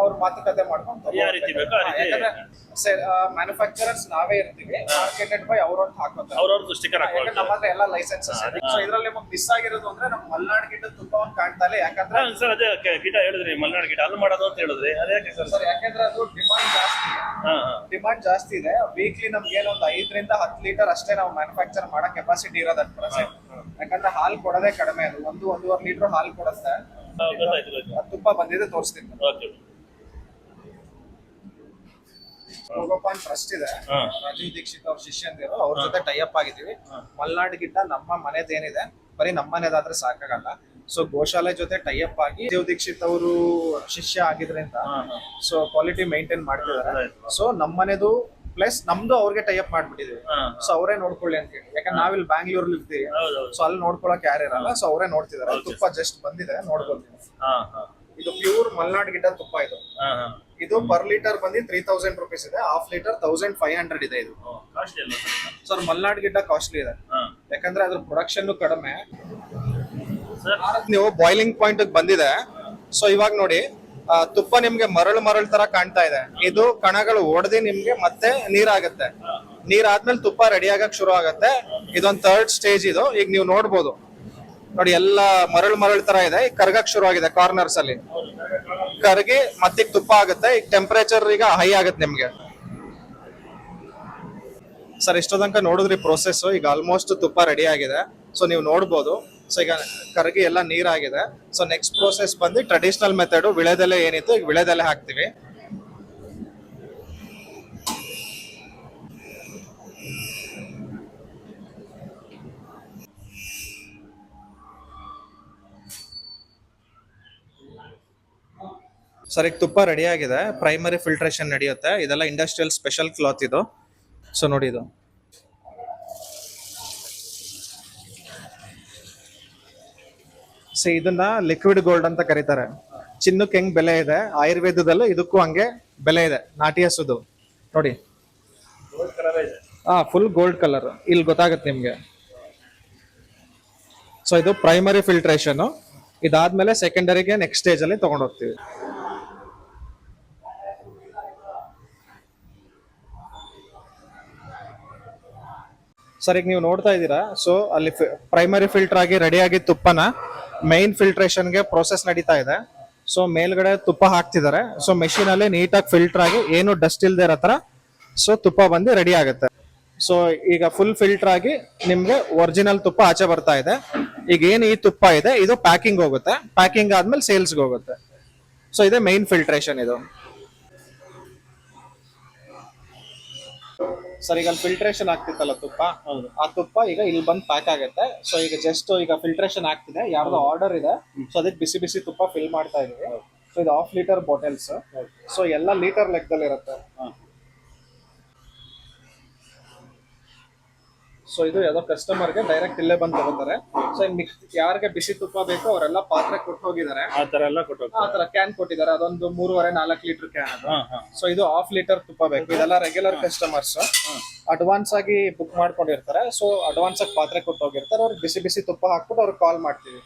ಅವ್ರ ಮಾತುಕತೆ ಮಾಡ್ಕೊಂಡು ಯಾಕಂದ್ರೆ ಮ್ಯಾನುಫ್ಯಾಕ್ಚರರ್ಸ್ ನಾವೇ ಇರ್ತೀವಿ. ಮಾರ್ಕೆಟೆಡ್ ಬೈ ಅವ್ರವ್ರು ಹಾಕೋತಾರೆ. ನಮ್ಮ ಹತ್ರ ಎಲ್ಲ ಲೈಸೆನ್ಸಸ್ ಸೊ ಇದ್ರಲ್ಲಿ ನಿಮಗೆ ಮಿಸ್ ಆಗಿರೋದು ಅಂದ್ರೆ ನಮ್ಮ ಮಲ್ನಾಡ್ ಗಿಡ ತುಪ್ಪ ಒಂದು ಕಾಣ್ತಾ ಇಲ್ಲ. ಯಾಕಂದ್ರೆ ಸರ್ ಅದೇ ಗಿಡ ಹೇಳಿದ್ರಿ ಮಲ್ನಾಡ್ ಗಿಡ. ಅಲ್ಲಿ ಮಾಡೋದು ಅಂತ ಹೇಳಿದ್ರಿ. ಅದೇ ಸರ್? ಯಾಕಂದ್ರೆ ಅದು ಡಿಮಾಂಡ್ ಜಾಸ್ತಿ. ಡಿಮಾಂಡ್ ಜಾಸ್ತಿ ಇದೆ. ವೀಕ್ಲಿ ನಮ್ಗೆ ಏನೊಂದು ಐದರಿಂದ ಹತ್ತು ಲೀಟರ್ ಅಷ್ಟೇ ನಾವು ಮ್ಯಾನುಫ್ಯಾಕ್ಚರ್ ಮಾಡೋ ಕೆಪಾಸಿಟಿ ಇರೋದು ಅಟ್ ಪ್ರೆಸೆಂಟ್ ಯಾಕಂದ್ರೆ ಹಾಲು ಕೊಡೋದೇ ಕಡಿಮೆ ಅದು. ಒಂದು ಒಂದೂವರೆ ಲೀಟರ್ ಹಾಲು ಕೊಡುತ್ತೆ ತುಪ್ಪ ಬಂದಿದೆ ತೋರಿಸ್ತೀನಿ. ಟ್ರಸ್ಟ್ ಇದೆ. ರಾಜೀವ್ ದೀಕ್ಷಿತ್ ಅವ್ರ ಶಿಷ್ಯಂದಿರು ಅವ್ರ ಜೊತೆ ಟೈಅಪ್ ಆಗಿದ್ದೀವಿ. ಮಲ್ನಾಡ್ ಗಿಟ್ಟ ನಮ್ಮ ಮನೆದೇನಿದೆ ಬರೀ ನಮ್ಮ ಮನೆದಾದ್ರೆ ಸಾಕಾಗಲ್ಲ. ಸೊ ಗೋಶಾಲೆ ಜೊತೆ ಟೈಅಪ್ ಆಗಿ ದೇವ್ ದೀಕ್ಷಿತ್ ಅವರು ಶಿಷ್ಯ ಆಗಿದ್ರಿಂದ ಸೊ ಕ್ವಾಲಿಟಿ ಮೇಂಟೈನ್ ಮಾಡ್ತಿದ್ದಾರೆ. ಸೊ ನಮ್ಮನೆದು ಪ್ಲಸ್ ನಮ್ದು ಅವ್ರಿಗೆ ಟೈಅಪ್ ಮಾಡ್ಬಿಟ್ಟಿದೀವಿ. ಸೊ ಅವರೇ ನೋಡ್ಕೊಳ್ಳಿ ಅಂತ ಹೇಳಿ. ಯಾಕಂದ್ರೆ ನಾವಿಲ್ಲಿ ಬ್ಯಾಂಗ್ಳೂರ್ ಇರ್ತೀವಿ. ಸೊ ಅಲ್ಲಿ ನೋಡ್ಕೊಳಕ್ ಯಾರು ಇರಲ್ಲ. ಸೊ ಅವರೇ ನೋಡ್ತಿದಾರೆ ತುಪ್ಪ ಜಸ್ಟ್ ಬಂದಿದೆ. ನೋಡ್ಬೋದು ಹಾ ಇದು ಪ್ಯೂರ್ ಮಲ್ನಾಡ್ ಗಿಡ್ಡ ತುಪ್ಪ ಇದು. ಇದು ಪರ್ ಲೀಟರ್ ಬಂದು ತ್ರೀ ತೌಸಂಡ್ ರುಪೀಸ್ ಇದೆ. Half litre thousand five hundred ಇದೆ ಇದು. ಸರ್? ಮಲ್ನಾಡ್ ಗಿಡ್ಡ ಕಾಸ್ಟ್ಲಿ ಇದೆ. ಯಾಕಂದ್ರೆ ಅದ್ರ ಪ್ರೊಡಕ್ಷನ್ ಕಡಿಮೆ. ನೀವು ಬಾಯ್ಲಿಂಗ್ ಪಾಯಿಂಟ್ ಬಂದಿದೆ. ಸೊ ಇವಾಗ ನೋಡಿ ತುಪ್ಪ ನಿಮ್ಗೆ ಮರಳು ಮರಳು ತರ ಕಾಣ್ತಾ ಇದೆ. ಇದು ಕಣಗಳು ಒಡೆದಿ ನಿಮ್ಗೆ ಮತ್ತೆ ನೀರಾಗತ್ತೆ. ನೀರಾದ್ಮೇಲೆ ತುಪ್ಪ ರೆಡಿ ಆಗಕ್ ಶುರು ಆಗತ್ತೆ. ಇದೊಂದ್ ಥರ್ಡ್ ಸ್ಟೇಜ್ ಇದು. ಈಗ ನೀವು ನೋಡ್ಬೋದು. ನೋಡಿ, ಎಲ್ಲ ಮರಳು ಮರಳು ತರ ಇದೆ. ಈಗ ಕರ್ಗಕ್ ಶುರು ಆಗಿದೆ ಕಾರ್ನರ್ಸ್ ಅಲ್ಲಿ. ಕರ್ಗಿ ಮತ್ತೀಗ ತುಪ್ಪ ಆಗುತ್ತೆ. ಈಗ ಟೆಂಪರೇಚರ್ ಈಗ ಹೈ ಆಗುತ್ತೆ ನಿಮ್ಗೆ. ಸರ್ ಇಷ್ಟೋ ತನಕ ನೋಡಿದ್ರಿ ಪ್ರೊಸೆಸ್ ಈಗ ಆಲ್ಮೋಸ್ಟ್ ತುಪ್ಪ ರೆಡಿ ಆಗಿದೆ. ಸೊ ನೀವು ನೋಡ್ಬೋದು. ಸೊ ಈಗ ಕರಗಿ ಎಲ್ಲ ನೀರಾಗಿದೆ. ಸೊ ನೆಕ್ಸ್ಟ್ ಪ್ರೋಸೆಸ್ ಬಂದು ಟ್ರೆಡಿಷನಲ್ ಮೆಥಡ್ ವಿಳೆದೆಲೆ ಏನಿತ್ತು, ಈಗ ವಿಳೆದೆಲೆ ಹಾಕ್ತಿವಿ. ಸರ್, ಈಗ ತುಪ್ಪ ರೆಡಿ ಆಗಿದೆ. ಪ್ರೈಮರಿ ಫಿಲ್ಟ್ರೇಷನ್ ನಡೆಯುತ್ತೆ. ಇದೆಲ್ಲ ಇಂಡಸ್ಟ್ರಿಯಲ್ ಸ್ಪೆಷಲ್ ಕ್ಲಾತ್ ಇದು. ಸೊ ನೋಡಿ ಇದು. ಸೊ ಇದನ್ನ ಲಿಕ್ವಿಡ್ ಗೋಲ್ಡ್ ಅಂತ ಕರೀತಾರೆ. ಚಿನ್ನಕ್ಕೆ ಹೆಂಗ್ ಬೆಲೆ ಇದೆ? ಆಯುರ್ವೇದದಲ್ಲೂ ಇದಕ್ಕೂ ಹಂಗೆ ಬೆಲೆ ಇದೆ. ನಾಟಿ ಹಸುದು. ನೋಡಿ. ಹಾ ಫುಲ್ ಗೋಲ್ಡ್ ಕಲರ್ ಇಲ್ಲಿ ಗೊತ್ತಾಗುತ್ತೆ ನಿಮ್ಗೆ. ಸೊ ಇದು ಪ್ರೈಮರಿ ಫಿಲ್ಟ್ರೇಷನ್ ಇದಾದ್ಮೇಲೆ ಸೆಕೆಂಡರಿಗೆ ನೆಕ್ಸ್ಟ್ ಸ್ಟೇಜ್ ಅಲ್ಲಿ ತಗೊಂಡೋಗ್ತೀವಿ. ಸರ್, ಈಗ ನೀವು ನೋಡ್ತಾ ಇದ್ದೀರಾ? ಸೊ ಅಲ್ಲಿ ಪ್ರೈಮರಿ ಫಿಲ್ಟರ್ ಆಗಿ ರೆಡಿ ಆಗಿ ತುಪ್ಪನ ಮೈನ್ ಫಿಲ್ಟ್ರೇಷನ್ಗೆ ಪ್ರೋಸೆಸ್ ನಡೀತಾ ಇದೆ. ಸೊ ಮೇಲ್ಗಡೆ ತುಪ್ಪ ಹಾಕ್ತಿದ್ದಾರೆ. ಸೊ ಮೆಷಿನ್ ಅಲ್ಲಿ ನೀಟಾಗಿ ಫಿಲ್ಟರ್ ಆಗಿ ಏನು ಡಸ್ಟ್ ಇಲ್ದೇ ಇರೋ ತರ ಸೊ ತುಪ್ಪ ಬಂದು ರೆಡಿ ಆಗುತ್ತೆ. ಸೊ ಈಗ ಫುಲ್ ಫಿಲ್ಟರ್ ಆಗಿ ನಿಮ್ಗೆ ಒರಿಜಿನಲ್ ತುಪ್ಪ ಆಚೆ ಬರ್ತಾ ಇದೆ. ಈಗ ಏನು ಈ ತುಪ್ಪ ಇದೆ, ಇದು ಪ್ಯಾಕಿಂಗ್ ಹೋಗುತ್ತೆ. ಪ್ಯಾಕಿಂಗ್ ಆದ್ಮೇಲೆ ಸೇಲ್ಸ್ಗೆ ಹೋಗುತ್ತೆ. ಸೊ ಇದೆ ಮೈನ್ ಫಿಲ್ಟ್ರೇಷನ್ ಇದು. ಸರ್ ಈಗ ಅಲ್ಲಿ ಫಿಲ್ಟ್ರೇಷನ್ ಆಗ್ತಿತ್ತಲ್ಲ ತುಪ್ಪ? ಹೌದು. ಆ ತುಪ್ಪ ಈಗ ಇಲ್ಲಿ ಬಂದು ಪ್ಯಾಕ್ ಆಗುತ್ತೆ. ಸೊ ಈಗ ಜಸ್ಟ್ ಈಗ ಫಿಲ್ಟ್ರೇಷನ್ ಆಗ್ತಿದೆ. ಯಾರ್ದೋ ಆರ್ಡರ್ ಇದೆ. ಸೊ ಅದಕ್ಕೆ ಬಿಸಿ ಬಿಸಿ ತುಪ್ಪ ಫಿಲ್ ಮಾಡ್ತಾ ಇದೀವಿ. ಸೊ ಇದು ಹಾಫ್ ಲೀಟರ್ ಬಾಟಲ್ಸ್ ಸೊ ಎಲ್ಲ ಲೀಟರ್ ಲೆಕ್ಕದಲ್ಲಿ ಇರುತ್ತೆ ಸೊ ಇದು ಯಾವುದೋ ಕಸ್ಟಮರ್ಗೆ ಡೈರೆಕ್ಟ್ ಇಲ್ಲೇ ಬಂದು ತಗೋತಾರೆ. ಸೊ ಯಾರ್ಗೆ ಯಾರಿಗೆ ಬಿಸಿ ತುಪ್ಪ ಬೇಕೋ ಅವರೆಲ್ಲ ಪಾತ್ರೆ ಕೊಟ್ಟು ಹೋಗಿದ್ದಾರೆ. ಆ ತರ ಎಲ್ಲ ಕೊಟ್ಟು ಆ ತರ ಕ್ಯಾನ್ ಕೊಟ್ಟಿದ್ದಾರೆ. ಅದೊಂದು ಮೂರುವರೆ ನಾಲ್ಕು ಲೀಟರ್ ಕ್ಯಾನ್ ಅದು. ಸೊ ಇದು ಹಾಫ್ ಲೀಟರ್ ತುಪ್ಪ ಬೇಕು. ಇದೆಲ್ಲ ರೆಗ್ಯುಲರ್ ಕಸ್ಟಮರ್ಸ್ ಅಡ್ವಾನ್ಸ್ ಆಗಿ ಬುಕ್ ಮಾಡ್ಕೊಂಡಿರ್ತಾರೆ. ಸೊ ಅಡ್ವಾನ್ಸ್ ಆಗಿ ಪಾತ್ರೆ ಕೊಟ್ಟು ಹೋಗಿರ್ತಾರೆ. ಅವ್ರಿಗೆ ಬಿಸಿ ಬಿಸಿ ತುಪ್ಪ ಹಾಕ್ಬಿಟ್ಟು ಅವ್ರಿಗೆ ಕಾಲ್ ಮಾಡ್ತೀವಿ.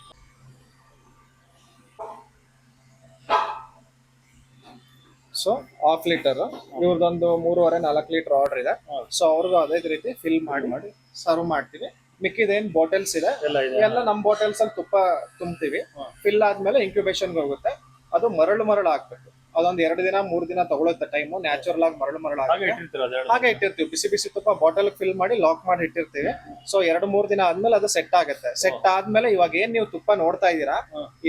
ಸೊ ಹಾಫ್ ಲೀಟರ್ ಇವ್ರದೊಂದು ಮೂರುವರೆ ನಾಲ್ಕು ಲೀಟರ್ ಆರ್ಡರ್ ಇದೆ. ಸೊ ಅವ್ರಿಗೂ ಅದೇ ರೀತಿ ಫಿಲ್ ಮಾಡಿ ಮಾಡಿ. ಸರ್ವ್ ಮಾಡ್ತೀವಿ. ಮಿಕ್ಕಿದೇನ್ ಬಾಟಲ್ಸ್ ಇದೆ. ಎಲ್ಲ ಇದೆ. ಎಲ್ಲ ನಮ್ ಬಾಟಲ್ಸ್ ಅಲ್ಲಿ ತುಪ್ಪ ತುಂಬ್ತೀವಿ. ಫಿಲ್ ಆದ್ಮೇಲೆ ಇನ್ಕ್ಯುಬೇಷನ್ ಹೋಗುತ್ತೆ. ಅದು ಮರಳು ಮರಳು ಹಾಕ್ಬೇಕು ಅದೊಂದ್ ಎರಡು ದಿನ ಮೂರ್ ದಿನ ತಗೊಳುತ್ತೆ ಟೈಮು ನ್ಯಾಚುರಲ್ ಆಗಿ ಮರಳು ಮರಳು ಹಾಗೆ ಹಾಕಿ ಇಟ್ಟಿರ್ತೀರ ಅದೆರಡು ಹಾಗೆ ಇಟ್ಟಿರ್ತೀವಿ. ಬಿಸಿ ಬಿಸಿ ತುಪ್ಪ ಬಾಟಲ್ ಫಿಲ್ ಮಾಡಿ ಲಾಕ್ ಮಾಡಿ ಇಟ್ಟಿರ್ತೀವಿ. ಸೊ ಎರಡು ಮೂರ್ ದಿನ ಆದ್ಮೇಲೆ ಅದು ಸೆಟ್ ಆಗುತ್ತೆ. ಸೆಟ್ ಆದ್ಮೇಲೆ ಇವಾಗ ಏನ್ ನೀವು ತುಪ್ಪ ನೋಡ್ತಾ ಇದೀರಾ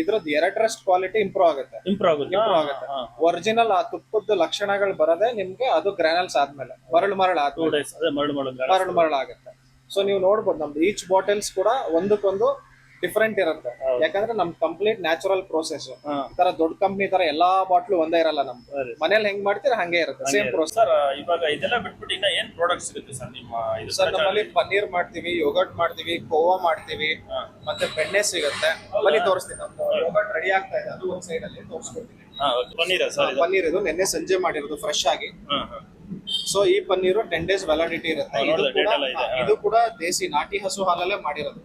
ಇದ್ರದ್ದು ಎರಡರಷ್ಟು ಕ್ವಾಲಿಟಿ ಇಂಪ್ರೂವ್ ಆಗುತ್ತೆ. ಇಂಪ್ರೂವ್ ಆಗುತ್ತೆ. ಇಂಪ್ರೂವ್ ಆಗುತ್ತೆ. ಒರಿಜಿನಲ್ ಆ ತುಪ್ಪದ ಲಕ್ಷಣಗಳು ಬರದೆ ನಿಮ್ಗೆ ಅದು ಗ್ರಾನಲ್ಸ್ ಆದ್ಮೇಲೆ. ಮರಳು ಮರಳು ಟೂ ಆದ್ಮೇಲೆ ಡೇಸ್ ಅದೇ ಮರಳು ಮರಳು ಮರಳು ಮರಳು ಆಗುತ್ತೆ ಸೊ ನೀವು ನೋಡ್ಬೋದು ನಮ್ದು ಈಚ್ ಬಾಟಲ್ಸ್ ಕೂಡ ಒಂದಕ್ಕೊಂದು ಡಿಫ್ರೆಂಟ್ ಇರುತ್ತೆ. ಯಾಕಂದ್ರೆ ನಮ್ ಕಂಪ್ಲೀಟ್ ನ್ಯಾಚುರಲ್ ಪ್ರೋಸೆಸ್ ತರ ದೊಡ್ಡ ಕಂಪ್ನಿ ತರ ಎಲ್ಲಾ ಬಾಟ್ಲು ಒಂದೇ ಇರಲ್ಲ ನಮ್ ಮನೇಲಿ ಹೆಂಗ್ ಮಾಡ್ತೀರಾ ಹಂಗೆ ಇರುತ್ತೆ ಸೇಮ್ ಪ್ರೋಸೆಸ್ ಸರ್ ಇವಾಗ ಇದೆಲ್ಲ ಬಿಟ್ಬಿಟ್ಟು ಇನ್ನ ಏನ್ ಪ್ರಾಡಕ್ಟ್ ಸಿಗುತ್ತೆ ಸರ್ ನಿಮ್ಮ ಸರ್ ನಮ್ಮಲ್ಲಿ ಪನ್ನೀರ್ ಮಾಡ್ತೀವಿ ಯೋಗರ್ಟ್ ಮಾಡ್ತೀವಿ ಕೋವಾ ಮಾಡ್ತೀವಿ ಮತ್ತೆ ಬೆಣ್ಣೆ ಸಿಗುತ್ತೆ. ಬನ್ನಿ ತೋರಿಸ್ತೀನಿ ನಮ್ದು. ಯೋಗರ್ಟ್ ರೆಡಿ ಆಗ್ತಾ ಇದೆ ಅದು ಒಂದ್ ಸೈಡ್ ಅಲ್ಲಿ ತೋರಿಸ್ಕೊಡ್ತೀನಿ. ಪನ್ನೀರ್ ಸರ್ ಪನ್ನೀರ್ ಇದು. ನಿನ್ನೆ ಸಂಜೆ ಮಾಡಿರೋದು ಫ್ರೆಶ್ ಆಗಿ. ಸೊ ಈ ಪನ್ನೀರು ಟೆನ್ ಡೇಸ್ ವ್ಯಾಲಿಡಿಟಿ ಇರುತ್ತೆ. ಇದು ಕೂಡ ಇದೆ, ಹಾ, ಇದು ಕೂಡ ದೇಸಿ ನಾಟಿ ಹಸು ಹಾಲಲ್ಲೇ ಮಾಡಿರೋದು.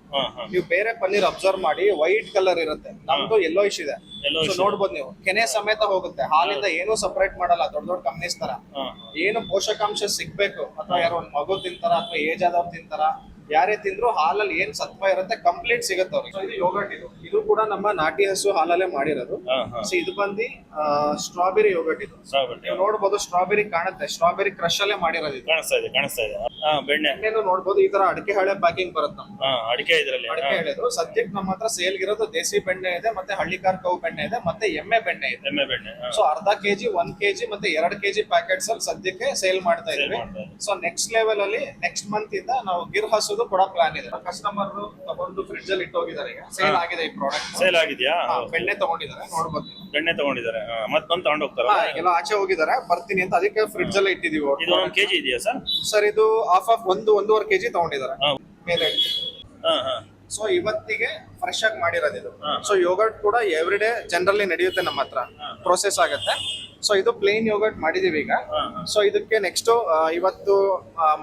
ನೀವು ಬೇರೆ ಪನ್ನೀರ್ ಅಬ್ಸರ್ವ್ ಮಾಡಿ ವೈಟ್ ಕಲರ್ ಇರುತ್ತೆ. ನಮ್ದು ಎಲ್ಲೋ ಇಶ್ ಇದೆ. Yellowish ಸೊ ನೋಡ್ಬೋದು ನೀವು. ಕೆನೆ ಸಮೇತ ಹೋಗುತ್ತೆ. ಹಾಲಿಂದ ಏನು ಸಪರೇಟ್ ಮಾಡಲ್ಲ. ದೊಡ್ಡ ದೊಡ್ಡ ಕಂಪ್ನೀಸ್ ತರ. ಏನು ಪೋಷಕಾಂಶ ಸಿಗ್ಬೇಕು ಅಥವಾ ಯಾರೋ ಒಂದ್ ಮಗು ತಿಂತಾರ ಅಥವಾ ಏಜ್ ಆದವ್ರು ತಿಂತಾರ ಯಾರೇ ತಿಂದ್ರು ಹಾಲಲ್ಲಿ ಏನ್ ಸತ್ವ ಇರುತ್ತೆ ಕಂಪ್ಲೀಟ್ ಸಿಗುತ್ತೆ ಅವ್ರಿಗೆ. ಇದು ಇದು. ಇದು ಕೂಡ ನಮ್ಮ ನಾಟಿ ಹಸು ಹಾಲಲ್ಲೇ ಮಾಡಿರೋದು. ಸೊ ಇದು ಬಂದು ಸ್ಟ್ರಾಬೆರಿ ಯೋಗಟ್ ಇದು. ನೀವು ನೋಡ್ಬೋದು ಸ್ಟ್ರಾಬೆರಿ ಕಾಣುತ್ತೆ. ಸ್ಟ್ರಾಬೆರಿ ಕ್ರಶ್ ಅಲ್ಲೇ ಮಾಡಿರೋದು ಇದು. ಕಾಣಿಸ್ತಾ ಇದೆ ಕಾಣಿಸ್ತಾ ಇದೆ. ಬೆಣ್ಣೆ. ನೋಡ್ಬೋದು. ಈ ತರ ಅಡಿಕೆ ಹಳೆ ಪ್ಯಾಕಿಂಗ್ ಬರುತ್ತೆ ಅಡಿಕೆ ಇದ್ರಲ್ಲಿ ಅಡಿಕೆ ಹೇಳಿದ್ರು. ಸದ್ಯಕ್ಕೆ ನಮ್ಮ ಹತ್ರ ಸೇಲ್ ಇರೋದು ದೇಸಿ ಬೆಣ್ಣೆ ಇದೆ ಮತ್ತೆ ಹಳ್ಳಿಕಾರ್ ಕೌ ಬೆಣ್ಣೆ ಇದೆ ಮತ್ತೆ ಎಮ್ಮೆ ಬೆಣ್ಣೆ ಇದೆ. ಎಮ್ಮೆ ಬೆಣ್ಣೆ ಸೊ ಅರ್ಧ ಕೆಜಿ ಒಂದ್ ಕೆಜಿ ಮತ್ತೆ ಎರಡ್ ಕೆಜಿ ಪ್ಯಾಕೆಟ್ಸ್ ಅಲ್ಲಿ ಸದ್ಯಕ್ಕೆ ಸೇಲ್ ಮಾಡ್ತಾ ಇದೀವಿ. ಇದ್ದೀವಿ. ಸೊ ನೆಕ್ಸ್ಟ್ ಲೆವೆಲ್ ಅಲ್ಲಿ ನೆಕ್ಸ್ಟ್ ಮಂತ್ ಇಂದ ನಾವು ಗಿರ್ ಹಸುದು ಕೊಡೋ ಪ್ಲಾನ್ ಇದೆ. ಕಸ್ಟಮರ್ ತಗೊಂಡು ಫ್ರಿಡ್ಜ್ ಅಲ್ಲಿ ಇಟ್ಟೋಗಿದ್ದಾರೆ ಈಗ. ಸೇಲ್ ಆಗಿದೆ ಈ ಪ್ರಾಡಕ್ಟ್ ಸೇಲ್ ಆಗಿದ್ಯಾ? ಬೆಣ್ಣೆ ತಗೊಂಡಿದ್ದಾರೆ. ನೋಡ್ಬೋದು ಬೆಣ್ಣೆ ತಗೊಂಡಿದ್ದಾರೆ. ಮತ್ ಬಂದು ತಗೊಂಡು ಹೋಗ್ತಾರೆ ಎಲ್ಲ ಆಚೆ ಹೋಗಿದ್ದಾರೆ. ಬರ್ತೀನಿ ಅಂತ ಅದಕ್ಕೆ ಫ್ರಿಡ್ಜ್ ಅಲ್ಲಿ ಇಟ್ಟಿದೀವಿ ಇದು ಒಂದ್ ಕೆಜಿ ಇದೆಯಾ ಸರ್? ಸರ್ ಇದು ಹಾಫ್ ಆಫ್ ಒಂದು ಒಂದೂವರೆ ಕೆಜಿ ತಗೊಂಡಿದ್ದಾರೆ. ಹಾ. ಮೇಲೆ ಹಾ ಹಾ. ಸೊ ಇವತ್ತಿಗೆ ಫ್ರೆಶ್ ಆಗಿ ಮಾಡಿರೋದು ಇದು. ಸೊ ಯೋಗರ್ಟ್ ಕೂಡ ಎವ್ರಿ ಡೇ ಜನರಲಿ ನಡೆಯುತ್ತೆ ನಮ್ಮ ಹತ್ರ. ಪ್ರೋಸೆಸ್ ಆಗುತ್ತೆ. ಸೊ ಇದು ಪ್ಲೇನ್ ಯೋಗರ್ಟ್ ಮಾಡಿದೀವಿ ಈಗ. ಸೊ ಇದಕ್ಕೆ ನೆಕ್ಸ್ಟ್ ಇವತ್ತು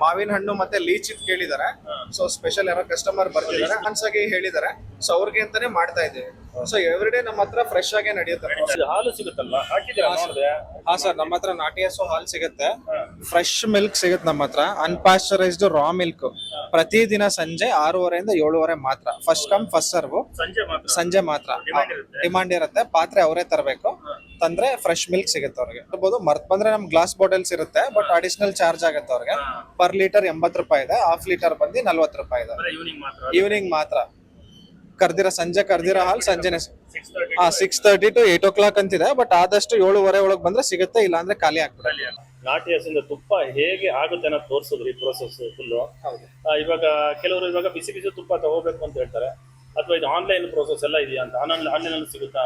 ಮಾವಿನ ಹಣ್ಣು ಮತ್ತೆ ಲೀಚ್ ಇದ್ ಕೇಳಿದ್ದಾರೆ ಸೊ ಸ್ಪೆಷಲ್ ಯಾರೋ ಕಸ್ಟಮರ್ ಬರ್ತಿದಾರೆ. ಅನ್ಸಾಗಿ ಆಗಿ ಹೇಳಿದ್ದಾರೆ ಸೊ ಅವ್ರಿಗೆ ಅಂತಾನೆ ಮಾಡ್ತಾ ಇದ್ದೀವಿ. ಸೊ ಎವ್ರಿ ಡೇ ನಮ್ಮ ಹತ್ರ ಫ್ರೆಶ್ ಆಗೇ ನಡೆಯುತ್ತೆ. ಹಾಲು ಸಿಗುತ್ತಲ್ಲ? ಹಾ ಸರ್. ನಮ್ಮ ಹತ್ರ ನಾಟಿ ಹಸು ಹಾಲು ಸಿಗುತ್ತೆ. ಫ್ರೆಶ್ ಮಿಲ್ಕ್ ಸಿಗುತ್ತೆ ನಮ್ಮ ಹತ್ರ. ಅನ್ಪಾಸ್ಚರೈಸ್ಡ್ ರಾ ಮಿಲ್ಕ್ ಪ್ರತಿದಿನ ಸಂಜೆ ಆರೂವರೆಯಿಂದ ಏಳುವರೆ ಮಾತ್ರ. ಫಸ್ಟ್ ಕಮ್ ಫಸ್ಟ್ ಸರ್ವ್ ಸಂಜೆ ಮಾತ್ರ? ಡಿಮಾಂಡ್ ಇರುತ್ತೆ. ಪಾತ್ರೆ ಅವರೇ ತರಬೇಕು. ತಂದ್ರೆ ಫ್ರೆಶ್ ಮಿಲ್ಕ್ ಸಿಗುತ್ತೆ ಅವ್ರಿಗೆ. ಇರ್ಬೋದು ಮರ್ತ್ ಬಂದ್ರೆ ನಮ್ ಗ್ಲಾಸ್ ಬಾಟಲ್ಸ್ ಇರುತ್ತೆ ಬಟ್ ಅಡಿಷನಲ್ ಚಾರ್ಜ್ ಆಗುತ್ತೆ ಅವ್ರಿಗೆ. ಪರ್ ಲೀಟರ್ ಎಂಬತ್ತು ರೂಪಾಯಿ ಇದೆ ಹಾಫ್ ಲೀಟರ್ ಬಂದು ನಲ್ವತ್ತು ರೂಪಾಯಿ ಇದೆ. ಈವ್ನಿಂಗ್ ಮಾತ್ರ ಕರ್ದಿರ ಸಂಜೆ ಕರ್ದಿರೋ ಹಾಲ್ ಸಂಜೆನೆ. ತರ್ಟಿ ಹಾ six thirty to eight o'clock ಅಂತಿದೆ ಬಟ್ ಆದಷ್ಟು ಏಳುವರೆ ಒಳಗೆ ಬಂದ್ರೆ ಸಿಗುತ್ತೆ ಇಲ್ಲ ಅಂದ್ರೆ ಖಾಲಿ ಆಗ್ಬಿಡುತ್ತೆ ನಾಟಿ ಹಸಿಂದ ತುಪ್ಪ ಹೇಗೆ ಆಗುತ್ತೆ ಅನ್ನೋದು ತೋರಿಸಿದ್ರಿ ಪ್ರೋಸೆಸ್ ಫುಲ್ಲು ಇವಾಗ ಕೆಲವರು ಇವಾಗ ಬಿಸಿ ಬಿಸಿ ತುಪ್ಪ ತಗೋಬೇಕು ಅಂತ ಹೇಳ್ತಾರೆ. ಅಥವಾ ಇದು ಆನ್ಲೈನ್ ಪ್ರೋಸೆಸ್ ಎಲ್ಲ ಇದೆಯಾ ಅಂತ? ಆನ್ಲೈನ್ ಆನ್ಲೈನ್ ಅಲ್ಲಿ ಸಿಗುತ್ತಾ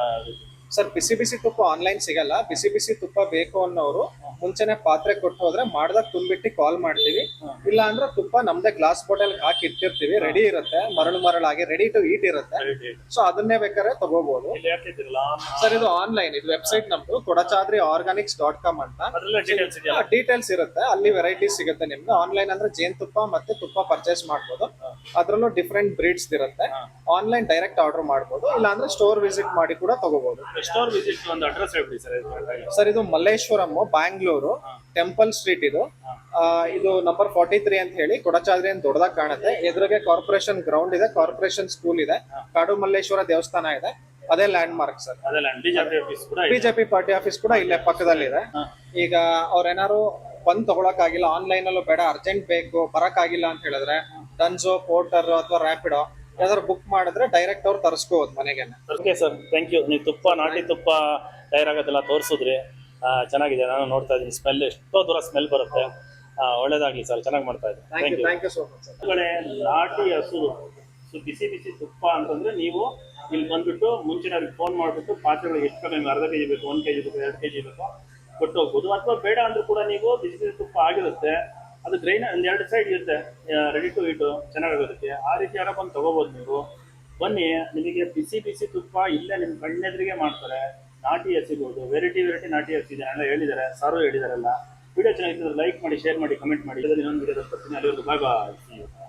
ಸರ್ ಬಿಸಿ ಬಿಸಿ ತುಪ್ಪ ಆನ್ಲೈನ್ ಸಿಗಲ್ಲ. ಬಿಸಿ ಬಿಸಿ ತುಪ್ಪ ಬೇಕು ಅನ್ನೋರು ಮುಂಚೆನೆ ಪಾತ್ರೆ ಕೊಟ್ಟು ಹೋದ್ರೆ ಮಾಡ್ದಾಗ ತುಂಬಿಟ್ಟು ಕಾಲ್ ಮಾಡ್ತೀವಿ. ಇಲ್ಲ ಅಂದ್ರೆ ತುಪ್ಪ ನಮ್ದೇ ಗ್ಲಾಸ್ ಬಾಟಲ್ ಹಾಕಿ ಇಟ್ಟಿರ್ತೀವಿ. ರೆಡಿ ಇರುತ್ತೆ. ಮರಳು ಮರಳಾಗಿ ರೆಡಿ ಟು ಈಟ್ ಇರುತ್ತೆ. ಸೊ ಅದನ್ನೇ ಬೇಕಾದ್ರೆ ತಗೋಬಹುದು ಸರ್ ಇದು ಆನ್ಲೈನ್ ಇದು ವೆಬ್ಸೈಟ್ ನಮ್ದು. ಕೊಡಚಾದ್ರಿ ಆರ್ಗಾನಿಕ್ಸ್ ಡಾಟ್ ಕಾಮ್ ಅಂತ ಡೀಟೇಲ್ಸ್ ಇರುತ್ತೆ. ಅಲ್ಲಿ ವೆರೈಟಿ ಸಿಗುತ್ತೆ ನಿಮ್ಗೆ ಆನ್ಲೈನ್ ಅಂದ್ರೆ ಜೇನುತುಪ್ಪ ಮತ್ತೆ ತುಪ್ಪ ಪರ್ಚೇಸ್ ಮಾಡ್ಬೋದು. ಅದ್ರಲ್ಲೂ ಡಿಫ್ರೆಂಟ್ ಬ್ರೀಡ್ಸ್ ಇರುತ್ತೆ. ಆನ್ಲೈನ್ ಡೈರೆಕ್ಟ್ ಆರ್ಡರ್ ಮಾಡಬಹುದು ಇಲ್ಲ ಅಂದ್ರೆ ಸ್ಟೋರ್ ವಿಸಿಟ್ ಮಾಡಿ ಕೂಡ ತಗೋಬಹುದು ಸ್ಟೋರ್ ವಿಸಿಟ್ ಒಂದು ಅಡ್ರೆಸ್ ಹೇಳ್ಬಿಡಿ ಸರ್ ಸರ್ ಇದು ಮಲ್ಲೇಶ್ವರಂ ಬ್ಯಾಂಗ್ಳೂರು ಟೆಂಪಲ್ ಸ್ಟ್ರೀಟ್ ಇದು. ಆ, ಇದು ನಂಬರ್ ಫಾರ್ಟಿ ತ್ರೀ ಅಂತ ಹೇಳಿ ಕೊಡಚಾದ್ರಿ ಅಂತ ದೊಡ್ಡದಾಗಿ ಕಾಣುತ್ತೆ. ಎದುರಿಗೆ ಕಾರ್ಪೊರೇಷನ್ ಗ್ರೌಂಡ್ ಇದೆ ಕಾರ್ಪೊರೇಷನ್ ಸ್ಕೂಲ್ ಇದೆ. ಕಾಡು ಮಲ್ಲೇಶ್ವರ ದೇವಸ್ಥಾನ ಇದೆ. ಅದೇ ಲ್ಯಾಂಡ್ ಮಾರ್ಕ್ ಸರ್ ಅದೆಲ್ಲ ಬಿಜೆಪಿ ಆಫೀಸ್ ಕೂಡ ಇದೆ. ಬಿಜೆಪಿ ಪಾರ್ಟಿ ಆಫೀಸ್ ಕೂಡ ಇಲ್ಲೇ ಪಕ್ಕದಲ್ಲಿದೆ. ಈಗ ಅವ್ರೇನಾರು ಬಂದ್ ತಗೊಳಕ್ಕಾಗಿಲ್ಲ ಆನ್ಲೈನ್ ಅಲ್ಲೂ ಬೇಡ ಅರ್ಜೆಂಟ್ ಬೇಕು ಬರಕ್ಕಾಗಿಲ್ಲ ಅಂತ ಹೇಳಿದ್ರೆ ಡನ್ಸೋ ಪೋರ್ಟರ್ ಅಥವಾ ರ್ಯಾಪಿಡೋ ಯಾವ್ದಾದ್ರು ಬುಕ್ ಮಾಡಿದ್ರೆ ಡೈರೆಕ್ಟ್ ಅವ್ರು ತರಿಸ್ಕೋಬೋದು ಮನೆಗೆ ಓಕೆ ಸರ್ ಥ್ಯಾಂಕ್ ಯು ನೀವು ತುಪ್ಪ ನಾಟಿ ತುಪ್ಪ ತಯಾರಾಗೋದೆಲ್ಲ ತೋರಿಸಿದ್ರಿ. ಚೆನ್ನಾಗಿದೆ. ನಾನು ನೋಡ್ತಾ ಇದ್ದೀನಿ ಸ್ಮೆಲ್ ಎಷ್ಟೋ ದೂರ ಸ್ಮೆಲ್ ಬರುತ್ತೆ. ಒಳ್ಳೇದಾಗ್ಲಿ ಸರ್ ಚೆನ್ನಾಗಿ ಮಾಡ್ತಾ ಇದ್ದೀನಿ thank you thank you so much ಕಡೆ ನಾಟಿ ಹಸು. ಸೊ ಬಿಸಿ ಬಿಸಿ ತುಪ್ಪ ಅಂತಂದ್ರೆ ನೀವು ಇಲ್ಲಿ ಬಂದ್ಬಿಟ್ಟು ಮುಂಚಿನ ಅವ್ರಿಗೆ ಫೋನ್ ಮಾಡಿಬಿಟ್ಟು ಪಾತ್ರೆಗಳು ಎಷ್ಟು ಬೇಕು ನಿಮ್ಗೆ ಅರ್ಧ ಕೆಜಿ ಬೇಕು ಒಂದು ಕೆಜಿ ಬೇಕು ಎರಡು ಕೆಜಿ ಬೇಕು ಕೊಟ್ಟು ಹೋಗ್ಬೋದು. ಅಥವಾ ಬೇಡ ಅಂದ್ರೂ ಕೂಡ ನೀವು ಬಿಸಿ ಬಿಸಿ ತುಪ್ಪ ಆಗಿರುತ್ತೆ. ಅದು ಗ್ರೈನ್ ಒಂದು ಎರಡು ಸೈಡ್ ಇರುತ್ತೆ ರೆಡಿ ಟು ಇಟು ಚೆನ್ನಾಗಿರುತ್ತೆ ಆ ರೀತಿ ಯಾರೋ ಬಂದು ತಗೋಬೋದು ನೀವು. ಬನ್ನಿ, ನಿಮಗೆ ಬಿಸಿ ಬಿಸಿ ತುಪ್ಪ ಇಲ್ಲೇ ನಿಮ್ಮ ಕಣ್ಣೆದ್ರಿಗೆ ಮಾಡ್ತಾರೆ. ನಾಟಿ ಹಸಿಬೋದು ವೆರೈಟಿ ವೆರೈಟಿ ನಾಟಿ ಹಸಿದೆ ಎಲ್ಲ ಹೇಳಿದ್ದಾರೆ. ಸಾರು ಹೇಳಿದಾರಲ್ಲ. ವಿಡಿಯೋ ಚೆನ್ನಾಗಿತ್ತು ಲೈಕ್ ಮಾಡಿ ಶೇರ್ ಮಾಡಿ ಕಮೆಂಟ್ ಮಾಡಿ. ಇನ್ನೊಂದು ವಿಡಿಯೋದಲ್ಲಿ ಬರ್ತೀನಿ ಬಾಯ್ ಬಾಯ್